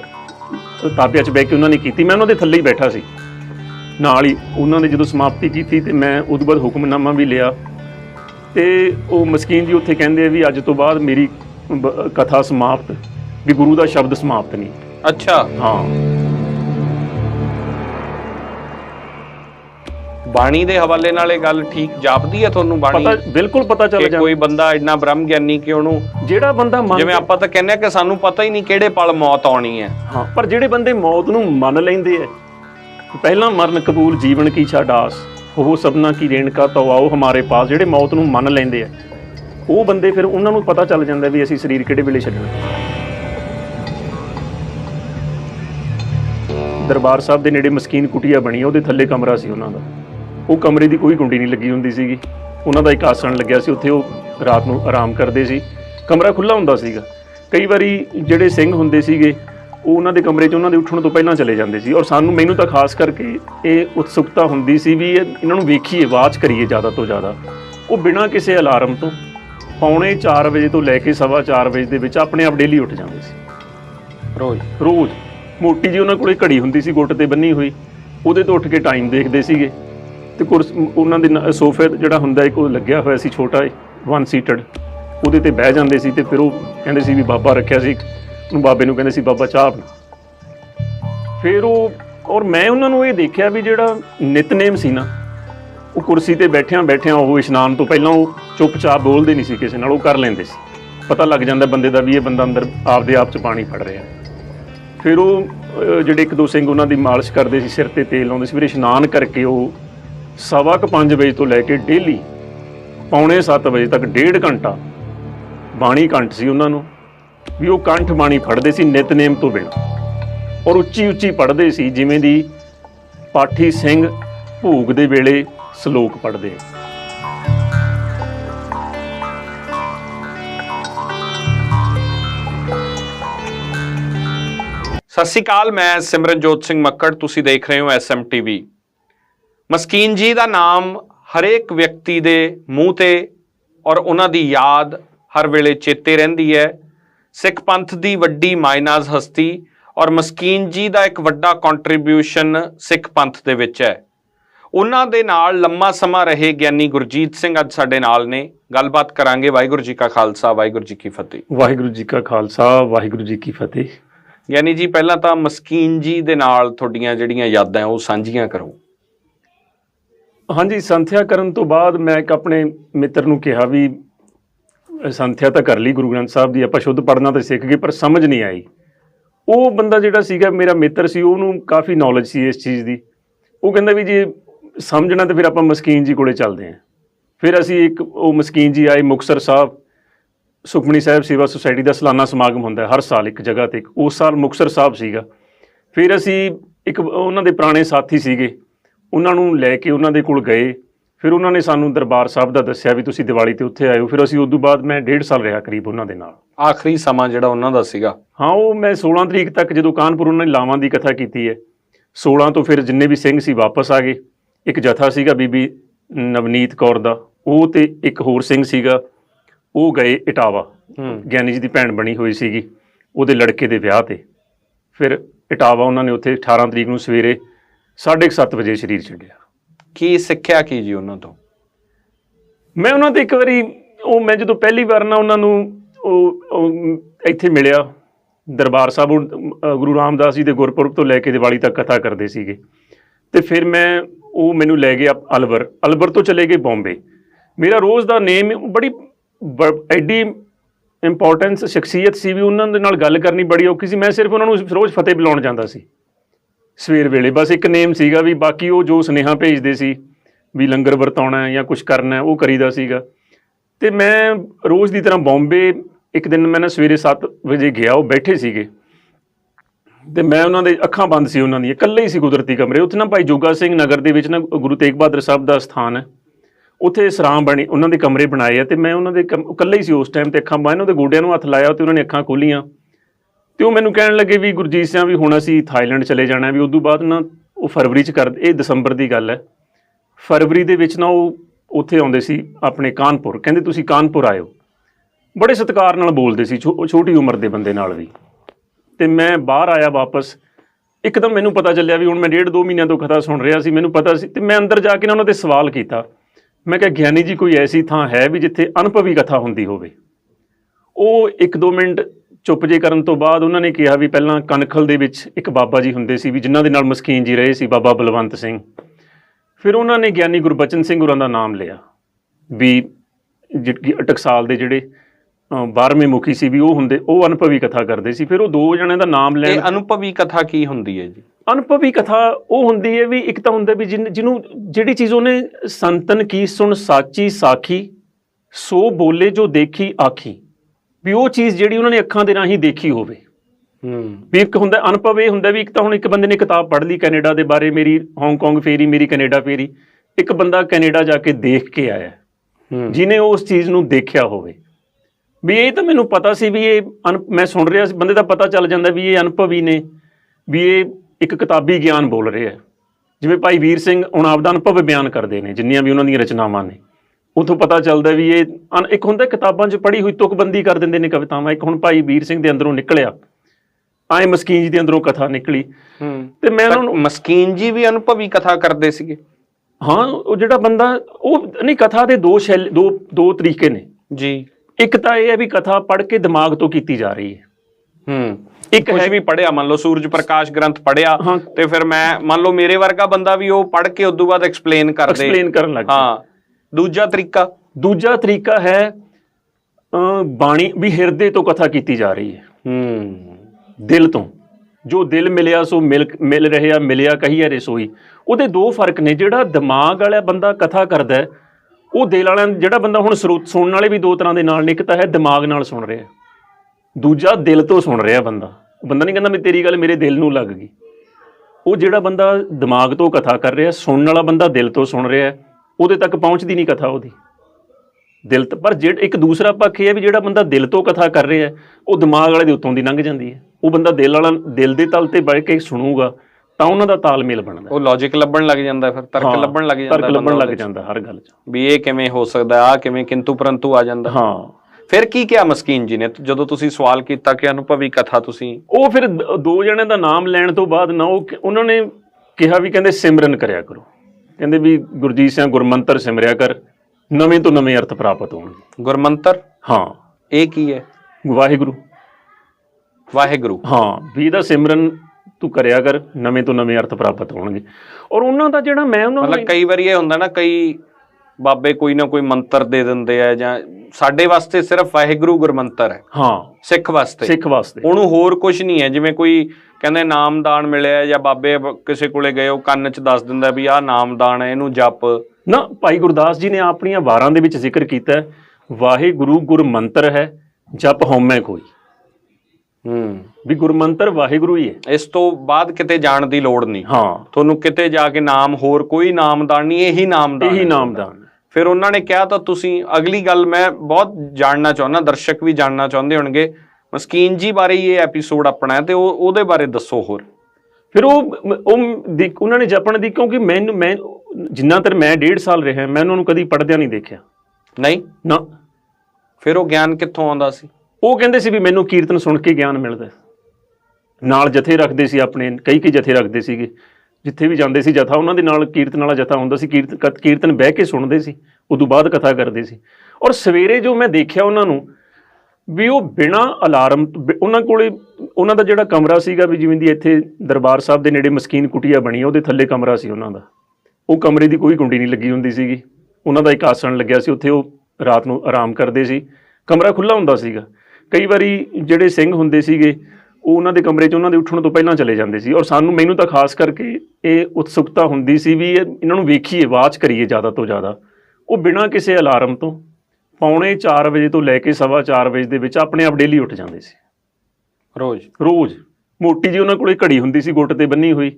ਤਾਬਿਆਂ 'ਚ ਬਹਿ ਕੇ ਉਹਨਾਂ ਨੇ ਕੀਤੀ। ਮੈਂ ਉਹਨਾਂ ਦੇ ਥੱਲੇ ਹੀ ਬੈਠਾ ਸੀ। ਨਾਲ ਹੀ ਉਹਨਾਂ ਨੇ ਜਦੋਂ ਸਮਾਪਤੀ ਕੀਤੀ ਤੇ ਮੈਂ ਉਦੋਂ ਬਾਅਦ ਹੁਕਮਨਾਮਾ ਵੀ ਲਿਆ। ਤੇ ਉਹ ਮਸਕੀਨ ਜੀ ਉੱਥੇ ਕਹਿੰਦੇ ਆ ਵੀ ਅੱਜ ਤੋਂ ਬਾਅਦ ਮੇਰੀ ਬ- ਕਥਾ ਸਮਾਪਤ ਵੀ ਗੁਰੂ ਦਾ ਸ਼ਬਦ ਸਮਾਪਤ ਨਹੀਂ। ਅੱਛਾ। ਹਾਂ। ਬਾਣੀ ਦੇ ਹਵਾਲੇ ਨਾਲ ਇਹ ਗੱਲ ਠੀਕ ਜਾਪਦੀ ਹੈ ਤੁਹਾਨੂੰ ਬਾਣੀ? ਪਤਾ ਬਿਲਕੁਲ ਪਤਾ ਚੱਲ ਕਿ ਜਾਂਦਾ। ਕੋਈ ਬੰਦਾ ਇੰਨਾ ਬ੍ਰਹਮ ਗਿਆਨੀ ਕਿ ਉਹਨੂੰ ਜਿਹੜਾ ਬੰਦਾ ਮੰਨ ਜਿਵੇਂ ਆਪਾਂ ਤਾਂ ਕਹਿੰਦੇ ਆ ਕਿ ਸਾਨੂੰ ਪਤਾ ਹੀ ਨਹੀਂ ਕਿਹੜੇ ਪਲ ਮੌਤ ਆਉਣੀ ਹੈ। ਹਾਂ ਪਰ ਜਿਹੜੇ ਬੰਦੇ ਮੌਤ ਨੂੰ ਮੰਨ ਲੈਂਦੇ ਐ ਪਹਿਲਾਂ ਮਰਨ ਕਬੂਲ ਜੀਵਨ ਕੀ ਛਾਡਾਸ ਉਹ ਸਭਨਾ ਕੀ ਰੇਣਕਾ ਤੋ ਆਓ ਹਮਾਰੇ ਪਾਸ ਜਿਹੜੇ ਮੌਤ ਨੂੰ ਮੰਨ ਲੈਂਦੇ ਐ ਉਹ ਬੰਦੇ ਫਿਰ ਉਹਨਾਂ ਨੂੰ ਪਤਾ ਚੱਲ ਜਾਂਦਾ ਵੀ ਅਸੀਂ ਸਰੀਰ ਕਿਹੜੇ ਵੇਲੇ ਛੱਡਣਾ। ਦਰਬਾਰ ਸਾਹਿਬ ਦੇ ਨੇੜੇ ਮਸਕੀਨ ਕੁਟੀਆ ਬਣੀ ਉਹਦੇ ਥੱਲੇ ਕਮਰਾ ਸੀ ਉਹਨਾਂ ਦਾ। ਉਹ ਕਮਰੇ ਦੀ ਕੋਈ ਕੁੰਡੀ ਨਹੀਂ ਲੱਗੀ ਹੁੰਦੀ ਸੀਗੀ। ਉਹਨਾਂ ਦਾ ਇੱਕ ਆਸਣ ਲੱਗਿਆ ਸੀ ਉੱਥੇ ਉਹ ਰਾਤ ਨੂੰ ਆਰਾਮ ਕਰਦੇ ਸੀ। ਕਮਰਾ ਖੁੱਲਾ ਹੁੰਦਾ ਸੀਗਾ। ਕਈ ਵਾਰੀ ਜਿਹੜੇ ਸਿੰਘ ਹੁੰਦੇ ਸੀਗੇ ਉਹ ਉਹਨਾਂ ਦੇ ਕਮਰੇ 'ਚ ਉਹਨਾਂ ਦੇ ਉੱਠਣ ਤੋਂ ਪਹਿਲਾਂ ਚਲੇ ਜਾਂਦੇ ਸੀ। ਔਰ ਸਾਨੂੰ ਮੈਨੂੰ ਤਾਂ ਖਾਸ ਕਰਕੇ ਇਹ ਉਤਸੁਕਤਾ ਹੁੰਦੀ ਸੀ ਵੀ ਇਹ ਇਹਨਾਂ ਨੂੰ ਵੇਖੀਏ ਵਾਚ ਕਰੀਏ ਜ਼ਿਆਦਾ ਤੋਂ ਜ਼ਿਆਦਾ। ਉਹ ਬਿਨਾਂ ਕਿਸੇ ਅਲਾਰਮ ਤੋਂ ਪੌਣੇ 4 ਵਜੇ ਤੋਂ ਲੈ ਕੇ ਸਵਾ ਚਾਰ ਵਜੇ ਦੇ ਵਿੱਚ ਆਪਣੇ ਆਪ ਡੇਲੀ ਉੱਠ ਜਾਂਦੇ ਸੀ। ਰੋਜ਼? ਰੋਜ਼। ਮੋਟੀ ਜੀ ਉਹਨਾਂ ਕੋਲੇ ਘੜੀ ਹੁੰਦੀ ਸੀ ਗੁੱਟ ਤੇ ਬੰਨੀ ਹੋਈ। ਉਹਦੇ ਤੋਂ ਉੱਠ ਕੇ ਟਾਈਮ ਦੇਖਦੇ ਸੀਗੇ। ਤੇ ਕੁਰਸ ਉਹਨਾਂ ਦੇ ਨਾਲ ਸੋਫੇ ਜਿਹੜਾ ਹੁੰਦਾ ਇੱਕ ਉਹ ਲੱਗਿਆ ਹੋਇਆ ਸੀ ਛੋਟਾ ਵਨ ਸੀਟਡ ਉਹਦੇ ਤੇ ਬਹਿ ਜਾਂਦੇ ਸੀ ਤੇ ਫਿਰ ਉਹ ਕਹਿੰਦੇ ਸੀ ਵੀ ਬਾਬਾ ਰੱਖਿਆ ਸੀ ਉਹਨੂੰ ਬਾਬੇ ਨੂੰ ਕਹਿੰਦੇ ਸੀ, ਬਾਬਾ ਚਾਹ ਬਣਾ। ਫਿਰ ਉਹ, ਔਰ ਮੈਂ ਉਹਨਾਂ ਨੂੰ ਇਹ ਦੇਖਿਆ ਵੀ ਜਿਹੜਾ ਨਿਤਨੇਮ ਸੀ ਨਾ, ਉਹ ਕੁਰਸੀ ਤੇ ਬੈਠਿਆਂ ਬੈਠਿਆਂ ਉਹ ਇਸ਼ਨਾਨ ਤੋਂ ਪਹਿਲਾਂ ਉਹ ਚੁੱਪਚਾਪ ਬੋਲਦੇ ਨਹੀਂ ਸੀ ਕਿਸੇ ਨਾਲ, ਉਹ ਕਰ ਲੈਂਦੇ ਸੀ। ਪਤਾ ਲੱਗ ਜਾਂਦਾ ਬੰਦੇ ਦਾ ਵੀ ਇਹ ਬੰਦਾ ਅੰਦਰ ਆਪਦੇ ਆਪ ਚ ਪਾਣੀ ਫੜ ਰਿਹਾ। ਫਿਰ ਉਹ ਜਿਹੜੇ ਇੱਕ ਦੋ ਸਿੰਘ ਉਹਨਾਂ ਦੀ ਮਾਲਿਸ਼ ਕਰਦੇ ਸੀ, ਸਿਰ ਤੇ ਤੇਲ ਲਾਉਂਦੇ ਸੀ, ਫਿਰ ਇਸ਼ਨਾਨ ਕਰਕੇ ਉਹ ਸਵਾ ਕੁ 5 ਵਜੇ ਤੋਂ ਲੈ ਕੇ ਡੇਲੀ, ਪੌਣੇ 7 ਵਜੇ ਤੱਕ ਡੇਢ ਘੰਟਾ ਬਾਣੀ ਕੰਠ ਸੀ ਉਹਨਾਂ ਨੂੰ, ਵੀ ਉਹ ਕੰਠ ਬਾਣੀ ਫੜਦੇ ਸੀ ਨਿਤਨੇਮ ਤੋਂ ਬਿਨਾਂ। ਔਰ ਉੱਚੀ ਉੱਚੀ ਪੜ੍ਹਦੇ ਸੀ, ਜਿਵੇਂ ਦੀ ਪਾਠੀ ਸਿੰਘ ਭੂਗ ਦੇ ਵੇਲੇ ਸ਼ਲੋਕ ਪੜ੍ਹਦੇ ਸਤਿ ਸ਼੍ਰੀ ਅਕਾਲ, ਮੈਂ ਸਿਮਰਨਜੋਤ ਸਿੰਘ ਮੱਕੜ, ਤੁਸੀਂ ਦੇਖ ਰਹੇ ਹੋ ਐਸਐਮਟੀਵੀ ਮਸਕੀਨ ਜੀ ਦਾ ਨਾਮ ਹਰੇਕ ਵਿਅਕਤੀ ਦੇ ਮੂੰਹ ਤੇ ਔਰ ਉਹਨਾਂ ਦੀ ਯਾਦ ਹਰ ਵੇਲੇ ਚੇਤੇ ਰਹਿੰਦੀ ਹੈ। ਸਿੱਖ ਪੰਥ ਦੀ ਵੱਡੀ ਮਾਇਨਾਜ਼ ਹਸਤੀ ਔਰ ਮਸਕੀਨ ਜੀ ਦਾ ਇੱਕ ਵੱਡਾ ਕੰਟਰੀਬਿਊਸ਼ਨ ਸਿੱਖ ਪੰਥ ਦੇ ਵਿੱਚ ਹੈ। ਉਹਨਾਂ ਦੇ ਨਾਲ ਲੰਮਾ ਸਮਾਂ ਰਹੇ ਗਿਆਨੀ ਗੁਰਜੀਤ ਸਿੰਘ ਅੱਜ ਸਾਡੇ ਨਾਲ ਨੇ। ਗੱਲਬਾਤ ਕਰਾਂਗੇ। ਵਾਹਿਗੁਰੂ ਜੀ ਕਾ ਖਾਲਸਾ ਵਾਹਿਗੁਰੂ ਜੀ ਕੀ ਫਤਿਹ। ਵਾਹਿਗੁਰੂ ਜੀ ਕਾ ਖਾਲਸਾ ਵਾਹਿਗੁਰੂ ਜੀ ਕੀ ਫਤਿਹ। ਯਾਨੀ ਜੀ ਪਹਿਲਾਂ ਤਾਂ ਮਸਕੀਨ ਜੀ ਦੇ ਨਾਲ ਤੁਹਾਡੀਆਂ ਜਿਹੜੀਆਂ ਯਾਦਾਂ ਉਹ ਸਾਂਝੀਆਂ ਕਰੋ। ਹਾਂਜੀ, ਸੰਥਿਆ ਕਰਨ ਤੋਂ ਬਾਅਦ ਮੈਂ ਇੱਕ ਆਪਣੇ ਮਿੱਤਰ ਨੂੰ ਕਿਹਾ ਵੀ ਸੰਥਿਆ ਤਾਂ ਕਰ ਲਈ, ਗੁਰੂ ਗ੍ਰੰਥ ਸਾਹਿਬ ਦੀ ਆਪਾਂ ਸ਼ੁੱਧ ਪੜ੍ਹਨਾ ਤਾਂ ਸਿੱਖ ਗਏ, ਪਰ ਸਮਝ ਨਹੀਂ ਆਈ। ਉਹ ਬੰਦਾ ਜਿਹੜਾ ਸੀਗਾ, ਮੇਰਾ ਮਿੱਤਰ ਸੀ, ਉਹਨੂੰ ਕਾਫੀ ਨੌਲੇਜ ਸੀ ਇਸ ਚੀਜ਼ ਦੀ। ਉਹ ਕਹਿੰਦਾ ਵੀ ਜੇ ਸਮਝਣਾ ਤਾਂ ਫਿਰ ਆਪਾਂ ਮਸਕੀਨ ਜੀ ਕੋਲੇ ਚੱਲਦੇ ਆਂ ਫਿਰ ਅਸੀਂ ਇੱਕ ਉਹ ਮਸਕੀਨ ਜੀ ਆਏ ਮੁਕਸਰ ਸਾਹਿਬ, ਸੁਖਮਨੀ ਸਾਹਿਬ ਸੇਵਾ ਸੁਸਾਇਟੀ ਦਾ ਸਾਲਾਨਾ ਸਮਾਗਮ ਹੁੰਦਾ ਹਰ ਸਾਲ ਇੱਕ ਜਗ੍ਹਾ ਤੇ। ਉਸ ਸਾਲ ਮੁਕਤਸਰ ਸਾਹਿਬ ਸੀਗਾ। ਫਿਰ ਅਸੀਂ ਇੱਕ ਉਹਨਾਂ ਦੇ ਪੁਰਾਣੇ ਸਾਥੀ ਸੀਗੇ ਉਹਨਾਂ ਨੂੰ ਲੈ ਕੇ ਉਹਨਾਂ ਦੇ ਕੋਲ ਗਏ। ਫਿਰ ਉਹਨਾਂ ਨੇ ਸਾਨੂੰ ਦਰਬਾਰ ਸਾਹਿਬ ਦਾ ਦੱਸਿਆ ਵੀ ਤੁਸੀਂ ਦੀਵਾਲੀ ਤੇ ਉੱਥੇ ਆਇਓ ਫਿਰ ਅਸੀਂ ਉਸ ਤੋਂ ਬਾਅਦ ਮੈਂ ਡੇਢ ਸਾਲ ਰਿਹਾ ਕਰੀਬ ਉਹਨਾਂ ਦੇ ਨਾਲ। ਆਖਰੀ ਸਮਾਂ ਜਿਹੜਾ ਉਹਨਾਂ ਦਾ ਸੀਗਾ? ਹਾਂ ਉਹ ਮੈਂ 16 ਤਰੀਕ ਤੱਕ ਜਦੋਂ ਕਾਨਪੁਰ ਉਹਨਾਂ ਨੇ ਲਾਵਾਂ ਦੀ ਕਥਾ ਕੀਤੀ ਹੈ 16 ਤੋਂ ਫਿਰ ਜਿੰਨੇ ਵੀ ਸਿੰਘ ਸੀ ਵਾਪਸ ਆ ਗਏ। ਇੱਕ ਜਥਾ ਸੀਗਾ ਬੀਬੀ ਨਵਨੀਤ ਕੌਰ ਦਾ ਉਹ ਤੇ ਇੱਕ ਹੋਰ ਸਿੰਘ ਸੀਗਾ ਉਹ ਗਏ ਇਟਾਵਾ। ਗਿਆਨੀ ਜੀ ਦੀ ਭੈਣ ਬਣੀ ਹੋਈ ਸੀਗੀ ਉਹਦੇ ਲੜਕੇ ਦੇ ਵਿਆਹ ਤੇ। ਫਿਰ ਇਟਾਵਾ ਉਹਨਾਂ ਨੇ ਉੱਥੇ 18 ਤਰੀਕ ਨੂੰ ਸਵੇਰੇ 7:30 ਵਜੇ ਸਰੀਰ ਛੱਡਿਆ। ਕੀ ਸਿੱਖਿਆ ਕੀ ਜੀ ਉਹਨਾਂ ਤੋਂ? ਮੈਂ ਉਹਨਾਂ ਤੇ ਇੱਕ ਵਾਰੀ ਉਹ ਮੈਂ ਜਦੋਂ ਪਹਿਲੀ ਵਾਰ ਨਾ ਉਹਨਾਂ ਨੂੰ ਉਹ ਇੱਥੇ ਮਿਲਿਆ ਦਰਬਾਰ ਸਾਹਿਬ ਗੁਰੂ ਰਾਮਦਾਸ ਜੀ ਦੇ ਗੁਰਪੁਰਬ ਤੋਂ ਲੈ ਕੇ ਦੀਵਾਲੀ ਤੱਕ ਕਥਾ ਕਰਦੇ ਸੀਗੇ। ਤੇ ਫਿਰ ਮੈਂ ਉਹ ਮੈਨੂੰ ਲੈ ਗਏ ਅਪ- ਅਲਵਰ। ਅਲਵਰ ਤੋਂ ਚਲੇ ਗਏ ਬੰਬੇ। ਮੇਰਾ ਰੋਜ਼ ਦਾ ਨੇਮ ਬੜੀ ਐਡੀ ਇੰਪੋਰਟੈਂਸ ਸ਼ਖਸੀਅਤ ਸੀ ਵੀ ਉਹਨਾਂ ਦੇ ਨਾਲ ਗੱਲ ਕਰਨੀ ਬੜੀ ਔਖੀ ਸੀ। ਮੈਂ ਸਿਰਫ ਉਹਨਾਂ ਨੂੰ ਰੋਜ਼ ਫਤਿਹ ਬੁਲਾਉਣ ਜਾਂਦਾ ਸੀ। ਸਵੇਰ ਵੇਲੇ। ਬਸ ਇੱਕ ਨੇਮ ਸੀਗਾ ਵੀ ਬਾਕੀ ਉਹ ਜੋ ਸੁਨੇਹਾ ਭੇਜਦੇ ਸੀ ਵੀ ਲੰਗਰ ਵਰਤਾਉਣਾ ਜਾਂ ਕੁਝ ਕਰਨਾ ਉਹ ਕਰੀਦਾ ਸੀਗਾ। ਤੇ ਮੈਂ ਰੋਜ਼ ਦੀ ਤਰ੍ਹਾਂ ਬੰਬੇ, ਇੱਕ ਦਿਨ ਮੈਂ ਨਾ ਸਵੇਰੇ 7 ਵਜੇ ਗਿਆ, ਉਹ ਬੈਠੇ ਸੀਗੇ। ਤੇ ਮੈਂ ਉਹਨਾਂ ਦੇ ਅੱਖਾਂ ਬੰਦ ਸੀ ਉਹਨਾਂ ਦੀਆਂ, ਇਕੱਲੇ ਹੀ ਸੀ ਕੁਦਰਤੀ ਕਮਰੇ। ਉੱਥੇ ਨਾ ਭਾਈ ਜੋਗਾ ਸਿੰਘ ਨਗਰ ਦੇ ਵਿੱਚ ਨਾ ਗੁਰੂ ਤੇਗ ਬਹਾਦਰ ਸਾਹਿਬ ਦਾ ਸਥਾਨ ਹੈ। ਉੱਥੇ ਸਰਾਮ ਬਣੀ, ਉਹਨਾਂ ਦੇ ਕਮਰੇ ਬਣਾਏ ਆ ਤੇ ਮੈਂ ਉਹਨਾਂ ਦੇ ਕਮ- ਇਕੱਲੇ ਹੀ ਸੀ ਉਸ ਟਾਈਮ ਤੇ ਅੱਖਾਂ ਬੰਦ। ਉਹਦੇ ਗੋਡਿਆਂ ਨੂੰ ਹੱਥ ਲਾਇਆ ਤੇ ਉਹਨਾਂ ਨੇ ਅੱਖਾਂ ਖੋਲੀਆਂ। ਤੇ ਉਹ ਮੈਨੂੰ ਕਹਿਣ ਲੱਗੇ ਵੀ ਗੁਰਜੀਤ ਸਿੰਘ ਵੀ ਹੁਣ ਅਸੀਂ ਥਾਈਲੈਂਡ ਚਲੇ ਜਾਣਾ ਵੀ ਉਦੋਂ ਬਾਅਦ ਨਾ ਉਹ ਫਰਵਰੀ ਚ ਕਰ, ਇਹ ਦਸੰਬਰ ਦੀ ਗੱਲ ਹੈ। ਫਰਵਰੀ ਦੇ ਵਿੱਚ ਨਾ ਉਹ ਉੱਥੇ ਆਉਂਦੇ ਸੀ ਆਪਣੇ ਕਾਨਪੁਰ, ਕਹਿੰਦੇ ਤੁਸੀਂ ਕਾਨਪੁਰ ਆਇਓ। ਬੜੇ ਸਤਿਕਾਰ ਨਾਲ ਬੋਲਦੇ ਸੀ, ਛੋ- ਛੋਟੀ ਉਮਰ ਦੇ ਬੰਦੇ ਨਾਲ ਵੀ। ਤੇ ਮੈਂ ਬਾਹਰ ਆਇਆ ਵਾਪਸ, ਇੱਕਦਮ ਮੈਨੂੰ ਪਤਾ ਚੱਲਿਆ ਵੀ ਹੁਣ ਮੈਂ ਡੇਢ ਦੋ ਮਹੀਨਿਆਂ ਤੋਂ ਕਥਾ ਸੁਣ ਰਿਹਾ ਸੀ, ਮੈਨੂੰ ਪਤਾ ਸੀ ਤੇ ਮੈਂ ਅੰਦਰ ਜਾ ਕੇ ਨਾ ਉਹਨਾਂ 'ਤੇ ਸਵਾਲ ਕੀਤਾ। ਮੈਂ ਕਿਹਾ, ਗਿਆਨੀ ਜੀ ਕੋਈ ਐਸੀ ਥਾਂ ਹੈ ਵੀ ਜਿੱਥੇ ਅਨੁਭਵੀ ਕਥਾ ਹੁੰਦੀ ਹੋਵੇ? ਉਹ ਇੱਕ ਦੋ ਮਿੰਟ ਚੁੱਪ ਜੇ ਕਰਨ ਤੋਂ ਬਾਅਦ ਉਹਨਾਂ ਨੇ ਕਿਹਾ ਵੀ ਪਹਿਲਾਂ ਕਨਖਲ ਦੇ ਵਿੱਚ ਇੱਕ ਬਾਬਾ ਜੀ ਹੁੰਦੇ ਸੀ ਵੀ ਜਿਨ੍ਹਾਂ ਦੇ ਨਾਲ ਮਸਕੀਨ ਜੀ ਰਹੇ ਸੀ ਬਾਬਾ ਬਲਵੰਤ ਸਿੰਘ। ਫਿਰ ਉਹਨਾਂ ਨੇ ਗਿਆਨੀ ਗੁਰਬਚਨ ਸਿੰਘ ਹੋਰਾਂ ਦਾ ਨਾਮ ਲਿਆ ਵੀ ਜਿਹੜੇ ਟਕਸਾਲ ਦੇ ਜਿਹੜੇ 12ਵੇਂ ਮੁਖੀ ਸੀ ਵੀ ਉਹ ਹੁੰਦੇ ਉਹ ਅਨੁਭਵੀ ਕਥਾ ਕਰਦੇ ਸੀ। ਫਿਰ ਉਹ ਦੋ ਜਣਿਆਂ ਦਾ ਨਾਮ ਲੈਣ ਇਹ ਅਨੁਭਵੀ ਕਥਾ ਕੀ ਹੁੰਦੀ ਹੈ ਜੀ? ਅਨੁਭਵੀ ਕਥਾ ਉਹ ਹੁੰਦੀ ਹੈ ਵੀ ਇੱਕ ਤਾਂ ਹੁੰਦਾ ਵੀ ਜਿਹਨੂੰ ਜਿਹੜੀ ਚੀਜ਼ ਉਹਨੇ ਸੰਤਨ ਕੀ ਸੁਣ ਸਾਚੀ ਸਾਖੀ ਸੋ ਬੋਲੇ ਜੋ ਦੇਖੀ ਆਖੀ। ਵੀ ਉਹ ਚੀਜ਼ ਜਿਹੜੀ ਉਹਨਾਂ ਨੇ ਅੱਖਾਂ ਦੇ ਰਾਹੀਂ ਦੇਖੀ ਹੋਵੇ। ਹੂੰ। ਵੀ ਇੱਕ ਹੁੰਦਾ ਅਨੁਭਵ ਇਹ ਹੁੰਦਾ ਵੀ ਇੱਕ ਤਾਂ ਹੁਣ ਇੱਕ ਬੰਦੇ ਨੇ ਕਿਤਾਬ ਪੜ੍ਹ ਲਈ ਕੈਨੇਡਾ ਦੇ ਬਾਰੇ ਮੇਰੀ ਹਾਂਗਕਾਂਗ ਫੇਰੀ ਮੇਰੀ ਕੈਨੇਡਾ ਫੇਰੀ। ਇੱਕ ਬੰਦਾ ਕੈਨੇਡਾ ਜਾ ਕੇ ਦੇਖ ਕੇ ਆਇਆ। ਹੂੰ। ਜਿਨੇ ਉਸ ਚੀਜ਼ ਨੂੰ ਦੇਖਿਆ ਹੋਵੇ। ਵੀ ਇਹ ਤਾਂ ਮੈਨੂੰ ਪਤਾ ਸੀ ਵੀ ਇਹ ਮੈਂ ਸੁਣ ਰਿਹਾ ਸੀ ਬੰਦੇ ਦਾ ਪਤਾ ਚੱਲ ਜਾਂਦਾ ਵੀ ਇਹ ਅਨੁਭਵੀ ਨੇ ਵੀ ਇਹ ਇੱਕ ਕਿਤਾਬੀ ਗਿਆਨ ਬੋਲ ਰਿਹਾ ਜਿਵੇਂ ਭਾਈ ਵੀਰ ਸਿੰਘ ਹੁਣ ਆਪਦਾ ਅਨੁਭਵ ਬਿਆਨ ਕਰਦੇ ਨੇ ਜਿੰਨੀਆਂ ਵੀ ਉਹਨਾਂ ਦੀਆਂ ਰਚਨਾਵਾਂ ਨੇ। ਉਥੋਂ ਪਤਾ ਚੱਲਦਾ ਵੀ ਇਹ ਇੱਕ ਹੁੰਦਾ ਕਿਤਾਬਾਂ 'ਚ ਪੜ੍ਹੀ ਹੋਈ ਤੁਕਬੰਦੀ ਕਰ ਦਿੰਦੇ ਨੇ ਕਵਿਤਾਵਾਂ। ਇੱਕ ਹੁਣ ਭਾਈ ਵੀਰ ਸਿੰਘ ਦੇ ਅੰਦਰੋਂ ਨਿਕਲਿਆ। ਆਏ ਮਸਕੀਨ ਜੀ ਦੇ ਅੰਦਰੋਂ ਕਥਾ ਨਿਕਲੀ। ਹੂੰ। ਤੇ ਮੈਂ ਉਹਨਾਂ ਨੂੰ ਮਸਕੀਨ ਜੀ ਵੀ ਅਨੁਭਵੀ ਕਥਾ ਕਰਦੇ ਸੀਗੇ। ਹਾਂ ਉਹ ਜਿਹੜਾ ਬੰਦਾ ਉਹ ਨਹੀਂ ਕਥਾ ਦੇ ਦੋ ਸ਼ੈਲ ਦੋ ਦੋ ਤਰੀਕੇ ਨੇ। ਜੀ। ਇੱਕ ਤਾਂ ਇਹ ਹੈ ਵੀ ਕਥਾ ਪੜ੍ਹ ਕੇ ਦਿਮਾਗ ਤੋਂ ਕੀਤੀ ਜਾ ਰਹੀ ਹੈ। ਹੂੰ। ਇੱਕ ਹੈ ਵੀ ਪੜਿਆ ਮੰਨ ਲਓ ਸੂਰਜ ਪ੍ਰਕਾਸ਼ ਗ੍ਰੰਥ ਪੜਿਆ। ਤੇ ਫਿਰ ਮੈਂ ਮੰਨ ਲਓ ਮੇਰੇ ਵਰਗਾ ਬੰਦਾ ਵੀ ਉਹ ਪੜ੍ਹ ਕੇ ਉਦੋਂ ਬਾਅਦ ਐਕਸਪਲੇਨ ਕਰ ਦੇ ਐਕਸਪਲੇਨ ਕਰਨ ਲੱਗ ਹਾਂ। ਦੂਜਾ ਤਰੀਕਾ ਦੂਜਾ ਤਰੀਕਾ ਹੈ ਬਾਣੀ ਵੀ ਹਿਰਦੇ ਤੋਂ ਕਥਾ ਕੀਤੀ ਜਾ ਰਹੀ ਹੈ। ਹੂੰ, ਦਿਲ ਤੋਂ। ਜੋ ਦਿਲ ਮਿਲਿਆ ਸੋ ਮਿਲ ਮਿਲ ਰਿਹਾ, ਮਿਲਿਆ ਕਹੀਏ ਰਸੋਈ ਉਹਦੇ ਦੋ ਫ਼ਰਕ ਨੇ, ਜਿਹੜਾ ਦਿਮਾਗ ਵਾਲਾ ਬੰਦਾ ਕਥਾ ਕਰਦਾ ਉਹ ਦਿਲ ਵਾਲਾ ਜਿਹੜਾ ਬੰਦਾ ਹੁਣ ਸਰੋਤ ਸੁਣਨ ਵਾਲੇ ਵੀ ਦੋ ਤਰ੍ਹਾਂ ਦੇ ਨਾਲ ਨੇ ਇੱਕ ਤਾਂ ਹੈ, ਦਿਮਾਗ ਨਾਲ ਸੁਣ ਰਿਹਾ ਦੂਜਾ ਦਿਲ ਤੋਂ ਸੁਣ ਰਿਹਾ ਬੰਦਾ। ਬੰਦਾ ਨਹੀਂ ਕਹਿੰਦਾ ਮੈਂ ਤੇਰੀ ਗੱਲ ਮੇਰੇ ਦਿਲ ਨੂੰ ਲੱਗ ਗਈ। ਉਹ ਜਿਹੜਾ ਬੰਦਾ ਦਿਮਾਗ ਤੋਂ ਕਥਾ ਕਰ ਰਿਹਾ, ਸੁਣਨ ਵਾਲਾ ਬੰਦਾ ਦਿਲ ਤੋਂ ਸੁਣ ਰਿਹਾ ਉਹਦੇ ਤੱਕ ਪਹੁੰਚਦੀ ਨਹੀਂ ਕਥਾ ਉਹਦੀ। ਦਿਲ ਤੋਂ ਪਰ ਜਿਹੜਾ ਇੱਕ ਦੂਸਰਾ ਪੱਖ ਇਹ ਹੈ ਵੀ ਜਿਹੜਾ ਬੰਦਾ ਦਿਲ ਤੋਂ ਕਥਾ ਕਰ ਰਿਹਾ ਉਹ ਦਿਮਾਗ ਵਾਲੇ ਦੇ ਉੱਤੋਂ ਦੀ ਲੰਘ ਜਾਂਦੀ ਹੈ। ਉਹ ਬੰਦਾ ਦਿਲ ਵਾਲਾ ਦਿਲ ਦੇ ਤਲ ਤੇ ਬਹਿ ਕੇ ਸੁਣੂਗਾ ਤਾਂ ਉਹਨਾਂ ਦਾ ਤਾਲਮੇਲ ਬਣਦਾ ਉਹ ਲੌਜੀਕ ਲੱਭਣ ਲੱਗ ਜਾਂਦਾ ਫਿਰ ਤਰਕ ਲੱਭਣ ਲੱਗ ਜਾਂਦਾ ਤਰਕ ਲੱਭਣ ਲੱਗ। ਜਾਂਦਾ ਹਰ ਗੱਲ 'ਚ। ਵੀ ਇਹ ਕਿਵੇਂ ਹੋ ਸਕਦਾ ਆ ਕਿਵੇਂ ਕਿੰਤੂ ਪਰੰਤੂ ਆ ਜਾਂਦਾ। ਹਾਂ। ਫਿਰ ਕੀ ਕਿਹਾ ਮਸਕੀਨ ਜੀ ਨੇ? ਜਦੋਂ ਤੁਸੀਂ ਸਵਾਲ ਕੀਤਾ ਕਿ ਅਨੁਭਵੀ ਕਥਾ ਤੁਸੀਂ ਉਹ ਫਿਰ ਦ- ਜਣਿਆਂ ਦਾ ਨਾਮ ਲੈਣ ਤੋਂ ਬਾਅਦ ਨਾ ਉਹ ਉਹਨਾਂ ਨੇ ਕਿਹਾ ਵੀ ਕਹਿੰਦੇ ਸਿਮਰਨ ਕਰਿਆ ਕਰੋ। ਕਹਿੰਦੇ ਵੀ ਗੁਰਜੀਤ ਸਿੰਘ ਗੁਰਮੰਤਰ ਸਿਮਰਿਆ ਕਰ ਨਵੇਂ ਤੋਂ ਨਵੇਂ ਅਰਥ ਪ੍ਰਾਪਤ ਹੋਣਗੇ ਗੁਰਮੰਤਰ? ਹਾਂ। ਇਹ ਕੀ ਹੈ? ਵਾਹਿਗੁਰੂ। ਵਾਹਿਗੁਰੂ। ਹਾਂ ਵੀ ਇਹਦਾ ਸਿਮਰਨ ਤੂੰ ਕਰਿਆ ਕਰ ਨਵੇਂ ਤੋਂ ਨਵੇਂ ਅਰਥ ਪ੍ਰਾਪਤ ਹੋਣਗੇ। ਔਰ ਉਹਨਾਂ ਦਾ ਜਿਹੜਾ ਮੈਂ ਉਹਨਾਂ ਮਤਲਬ ਨੂੰ ਕਈ ਵਾਰੀ ਇਹ ਹੁੰਦਾ ਨਾ ਕਈ ਬਾਬੇ ਕੋਈ ਨਾ ਕੋਈ ਮੰਤਰ ਦੇ ਦਿੰਦੇ ਆ ਜਾਂ ਸਾਡੇ ਵਾਸਤੇ ਸਿਰਫ ਵਾਹਿਗੁਰੂ ਗੁਰਮੰਤਰ ਹੈ। ਹਾਂ। ਸਿੱਖ ਵਾਸਤੇ। ਸਿੱਖ ਵਾਸਤੇ। ਉਹਨੂੰ ਹੋਰ ਕੁਝ ਨਹੀਂ ਹੈ ਜਿਵੇਂ ਕੋਈ ਕਹਿੰਦੇ ਨਾਮਦਾਨ ਮਿਲਿਆ ਜਾਂ ਬਾਬੇ ਕਿਸੇ ਕੋਲੇ ਗਏ ਉਹ ਕੰਨ 'ਚ ਦੱਸ ਦਿੰਦਾ ਵੀ ਆਹ ਨਾਮਦਾਨ ਹੈ ਇਹਨੂੰ ਜਪ। ਨਾ ਭਾਈ ਗੁਰਦਾਸ ਜੀ ਨੇ ਆਪਣੀਆਂ ਵਾਰਾਂ ਦੇ ਵਿੱਚ ਜ਼ਿਕਰ ਕੀਤਾ ਵਾਹਿਗੁਰੂ ਗੁਰਮੰਤਰ ਹੈ ਜਪ ਹਉਮੈ ਕੋਈ। ਹੂੰ। ਵੀ ਗੁਰਮੰਤਰ ਵਾਹਿਗੁਰੂ ਹੀ ਹੈ। ਇਸ ਤੋਂ ਬਾਅਦ ਕਿਤੇ ਜਾਣ ਦੀ ਲੋੜ ਨਹੀਂ। ਹਾਂ। ਤੁਹਾਨੂੰ ਕਿਤੇ ਜਾ ਕੇ ਨਾਮ ਹੋਰ ਕੋਈ ਨਾਮਦਾਨ ਨਹੀਂ ਇਹੀ ਨਾਮਦਾਨ ਇਹੀ। ਨਾਮਦਾਨ। ਫਿਰ ਉਹਨਾਂ ਨੇ ਕਿਹਾ ਤਾਂ ਤੁਸੀਂ ਅਗਲੀ ਗੱਲ ਮੈਂ ਬਹੁਤ ਜਾਣਨਾ ਚਾਹੁੰਦਾ ਦਰਸ਼ਕ ਵੀ ਜਾਣਨਾ ਚਾਹੁੰਦੇ ਹੋਣਗੇ ਮਸਕੀਨ ਜੀ ਬਾਰੇ ਇਹ ਐਪੀਸੋਡ ਆਪਣਾ ਤੇ ਉਹ ਉਹਦੇ ਬਾਰੇ ਦੱਸੋ ਹੋਰ। ਫਿਰ ਉਹ ਉਹ ਉਹਨਾਂ ਨੇ ਜਪਣ ਦੀ ਕਿਉਂਕਿ ਮੈਨੂੰ ਮੈਂ ਜਿੰਨਾ ਤਰ ਮੈਂ ਡੇਢ ਸਾਲ ਰਿਹਾ ਮੈਂ ਉਹਨਾਂ ਨੂੰ ਕਦੀ ਪੜਦਿਆਂ ਨਹੀਂ ਦੇਖਿਆ। ਨਹੀਂ? ਨਾ। ਫਿਰ ਉਹ ਗਿਆਨ ਕਿੱਥੋਂ ਆਉਂਦਾ ਸੀ? ਉਹ ਕਹਿੰਦੇ ਸੀ ਵੀ ਮੈਨੂੰ ਕੀਰਤਨ ਸੁਣ ਕੇ ਗਿਆਨ ਮਿਲਦਾ। ਨਾਲ ਜਥੇ ਰੱਖਦੇ ਸੀ ਆਪਣੇ ਕਈ ਕਈ ਜਥੇ ਰੱਖਦੇ ਸੀਗੇ। ਜਿੱਥੇ ਵੀ ਜਾਂਦੇ ਸੀ ਜਥਾ ਉਹਨਾਂ ਦੇ ਨਾਲ ਕੀਰਤਨ ਵਾਲਾ ਜਥਾ ਹੁੰਦਾ ਸੀ। ਕੀਰਤਨ ਬਹਿ ਕੇ ਸੁਣਦੇ ਸੀ। ਉਦੋਂ ਬਾਅਦ ਕਥਾ ਕਰਦੇ ਸੀ। ਔਰ ਸਵੇਰੇ ਜੋ ਮੈਂ ਦੇਖਿਆ ਉਹਨਾਂ ਨੂੰ ਵੀ ਉਹ ਬਿਨਾ ਅਲਾਰਮ ਤੋਂ- ਉਹਨਾਂ ਕੋਲੇ ਉਹਨਾਂ ਦਾ ਜਿਹੜਾ ਕਮਰਾ ਸੀਗਾ ਵੀ ਜਿਵੇਂ ਦੀ ਇੱਥੇ ਦਰਬਾਰ ਸਾਹਿਬ ਦੇ ਨੇੜੇ ਮਸਕੀਨ ਕੁਟੀਆ ਬਣੀ, ਉਹਦੇ ਥੱਲੇ ਕਮਰਾ ਸੀ ਉਹਨਾਂ ਦਾ। ਉਹ ਕਮਰੇ ਦੀ ਕੋਈ ਕੁੰਡੀ ਨਹੀਂ ਲੱਗੀ ਹੁੰਦੀ ਸੀਗੀ। ਉਹਨਾਂ ਦਾ ਇੱਕ ਆਸਣ ਲੱਗਿਆ ਸੀ, ਉੱਥੇ ਉਹ ਰਾਤ ਨੂੰ ਆਰਾਮ ਕਰਦੇ ਸੀ। ਕਮਰਾ ਖੁੱਲਾ ਹੁੰਦਾ ਸੀਗਾ। ਕਈ ਵਾਰੀ ਜਿਹੜੇ ਸਿੰਘ ਹੁੰਦੇ ਸੀਗੇ, ਉਹ ਉਹਨਾਂ ਦੇ ਕਮਰੇ 'ਚ ਉਹਨਾਂ ਦੇ ਉੱਠਣ ਤੋਂ ਪਹਿਲਾਂ ਚਲੇ ਜਾਂਦੇ ਸੀ। ਔਰ ਸਾਨੂੰ, ਮੈਨੂੰ ਤਾਂ ਖਾਸ ਕਰਕੇ ਇਹ ਉਤਸੁਕਤਾ ਹੁੰਦੀ ਸੀ ਵੀ ਇਹਨਾਂ ਨੂੰ ਵੇਖੀਏ, ਵਾਚ ਕਰੀਏ ਜ਼ਿਆਦਾ ਤੋਂ ਜ਼ਿਆਦਾ। ਉਹ ਬਿਨਾਂ ਕਿਸੇ ਅਲਾਰਮ ਤੋਂ ਪੌਣੇ 4 ਵਜੇ ਤੋਂ ਲੈ ਕੇ ਸਵਾ ਚਾਰ ਵਜੇ ਦੇ ਵਿੱਚ ਆਪਣੇ ਆਪ ਡੇਲੀ ਉੱਠ ਜਾਂਦੇ ਸੀ। ਰੋਜ਼? ਰੋਜ਼। ਮੋਟੀ ਜੀ ਉਹਨਾਂ ਕੋਲੇ ਘੜੀ ਹੁੰਦੀ ਸੀ ਗੁੱਟ ਤੇ ਬੰਨੀ ਹੋਈ।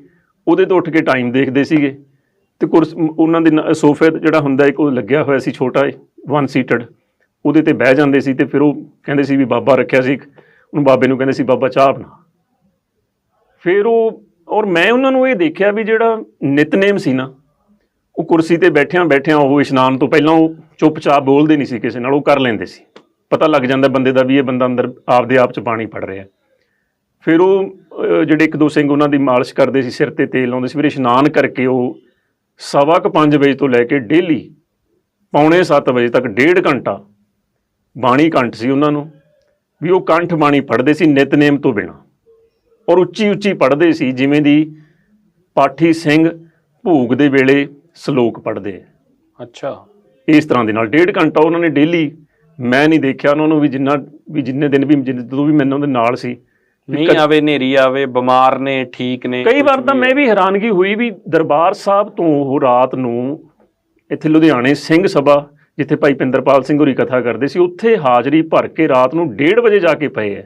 ਉਹਦੇ ਤੋਂ ਉੱਠ ਕੇ ਟਾਈਮ ਦੇਖਦੇ ਸੀਗੇ। ਤੇ ਕੁਰਸ ਉਹਨਾਂ ਦੇ ਸੋਫੇ ਤੇ ਜਿਹੜਾ ਹੁੰਦਾ ਇੱਕ ਉਹ ਲੱਗਿਆ ਹੋਇਆ ਸੀ ਛੋਟਾ ਵਨ ਸੀਟਡ ਉਹਦੇ ਤੇ ਬਹਿ ਜਾਂਦੇ ਸੀ ਤੇ ਫਿਰ ਉਹ ਕਹਿੰਦੇ ਸੀ ਵੀ ਬਾਬਾ ਰੱਖਿਆ ਸੀ। ਉਹਨੂੰ ਬਾਬੇ ਨੂੰ ਕਹਿੰਦੇ ਸੀ ਬਾਬਾ ਚਾਹ ਬਣਾ। ਫਿਰ ਉਹ ਔਰ ਮੈਂ ਉਹਨਾਂ ਨੂੰ ਇਹ ਦੇਖਿਆ ਵੀ ਜਿਹੜਾ ਨਿਤਨੇਮ ਸੀ ਨਾ ਉਹ ਕੁਰਸੀ ਤੇ ਬੈਠਿਆਂ ਬੈਠਿਆਂ ਉਹ ਇਸ਼ਨਾਨ ਤੋਂ ਪਹਿਲਾਂ ਉਹ ਚੁੱਪਚਾਪ ਬੋਲਦੇ ਨਹੀਂ ਸੀ ਕਿਸੇ ਨਾਲ, ਉਹ ਕਰ ਲੈਂਦੇ ਸੀ। ਪਤਾ ਲੱਗ ਜਾਂਦਾ ਬੰਦੇ ਦਾ ਵੀ ਇਹ ਬੰਦਾ ਅੰਦਰ ਆਪਦੇ ਆਪ ਚ ਪਾਣੀ ਪੜ ਰਿਹਾ। ਫਿਰ ਉਹ ਜਿਹੜੇ ਇੱਕ ਦੋ ਸਿੰਘ ਉਹਨਾਂ ਦੀ ਮਾਲਿਸ਼ ਕਰਦੇ ਸੀ, ਸਿਰ ਤੇ ਤੇਲ ਲਾਉਂਦੇ ਸੀ, ਫਿਰ ਇਸ਼ਨਾਨ ਕਰਕੇ ਉਹ ਸਵਾ ਕੁ ਪੰਜ ਵਜੇ ਤੋਂ ਲੈ ਕੇ ਡੇਲੀ ਪੌਣੇ 7 ਵਜੇ ਤੱਕ ਡੇਢ ਘੰਟਾ ਬਾਣੀ ਕੰਠ ਸੀ ਉਹਨਾਂ ਨੂੰ, ਵੀ ਉਹ ਕੰਠ ਬਾਣੀ ਪੜ੍ਹਦੇ ਸੀ ਨਿਤਨੇਮ ਤੋਂ ਬਿਨਾ। ਔਰ ਉੱਚੀ ਉੱਚੀ ਪੜ੍ਹਦੇ ਸੀ, ਜਿਵੇਂ ਦੀ ਪਾਠੀ ਸਿੰਘ ਭੋਗ ਦੇ ਵੇਲੇ ਸ਼ਲੋਕ ਪੜ੍ਹਦੇ ਅੱਛਾ। ਇਸ ਤਰ੍ਹਾਂ ਦੇ ਨਾਲ ਡੇਢ ਘੰਟਾ ਉਹਨਾਂ ਨੇ ਡੇਲੀ ਮੈਂ ਨਹੀਂ ਦੇਖਿਆ ਉਹਨਾਂ ਨੂੰ ਵੀ ਜਿੰਨਾ ਵੀ ਜਿੰਨੇ ਦਿਨ ਵੀ ਜਦੋਂ ਵੀ ਮੈਂ ਉਹਨਾਂ ਦੇ ਨਾਲ ਸੀ। ਨਹੀਂ ਆਵੇ ਨੇਰੀ ਆਵੇ ਬਿਮਾਰ ਨੇ ਠੀਕ ਨੇ ਕਈ ਵਾਰ ਤਾਂ ਮੈਂ ਵੀ ਹੈਰਾਨਗੀ ਹੋਈ ਵੀ ਦਰਬਾਰ ਸਾਹਿਬ ਤੋਂ ਉਹ ਰਾਤ ਨੂੰ ਇੱਥੇ ਲੁਧਿਆਣੇ ਸਿੰਘ ਸਭਾ ਜਿੱਥੇ ਭਾਈ ਪਿੰਦਰਪਾਲ ਸਿੰਘ ਹੋਰੀ ਕਥਾ ਕਰਦੇ ਸੀ ਉੱਥੇ ਹਾਜ਼ਰੀ ਭਰ ਕੇ ਰਾਤ ਨੂੰ 1:30 ਵਜੇ ਜਾ ਕੇ ਪਏ ਐ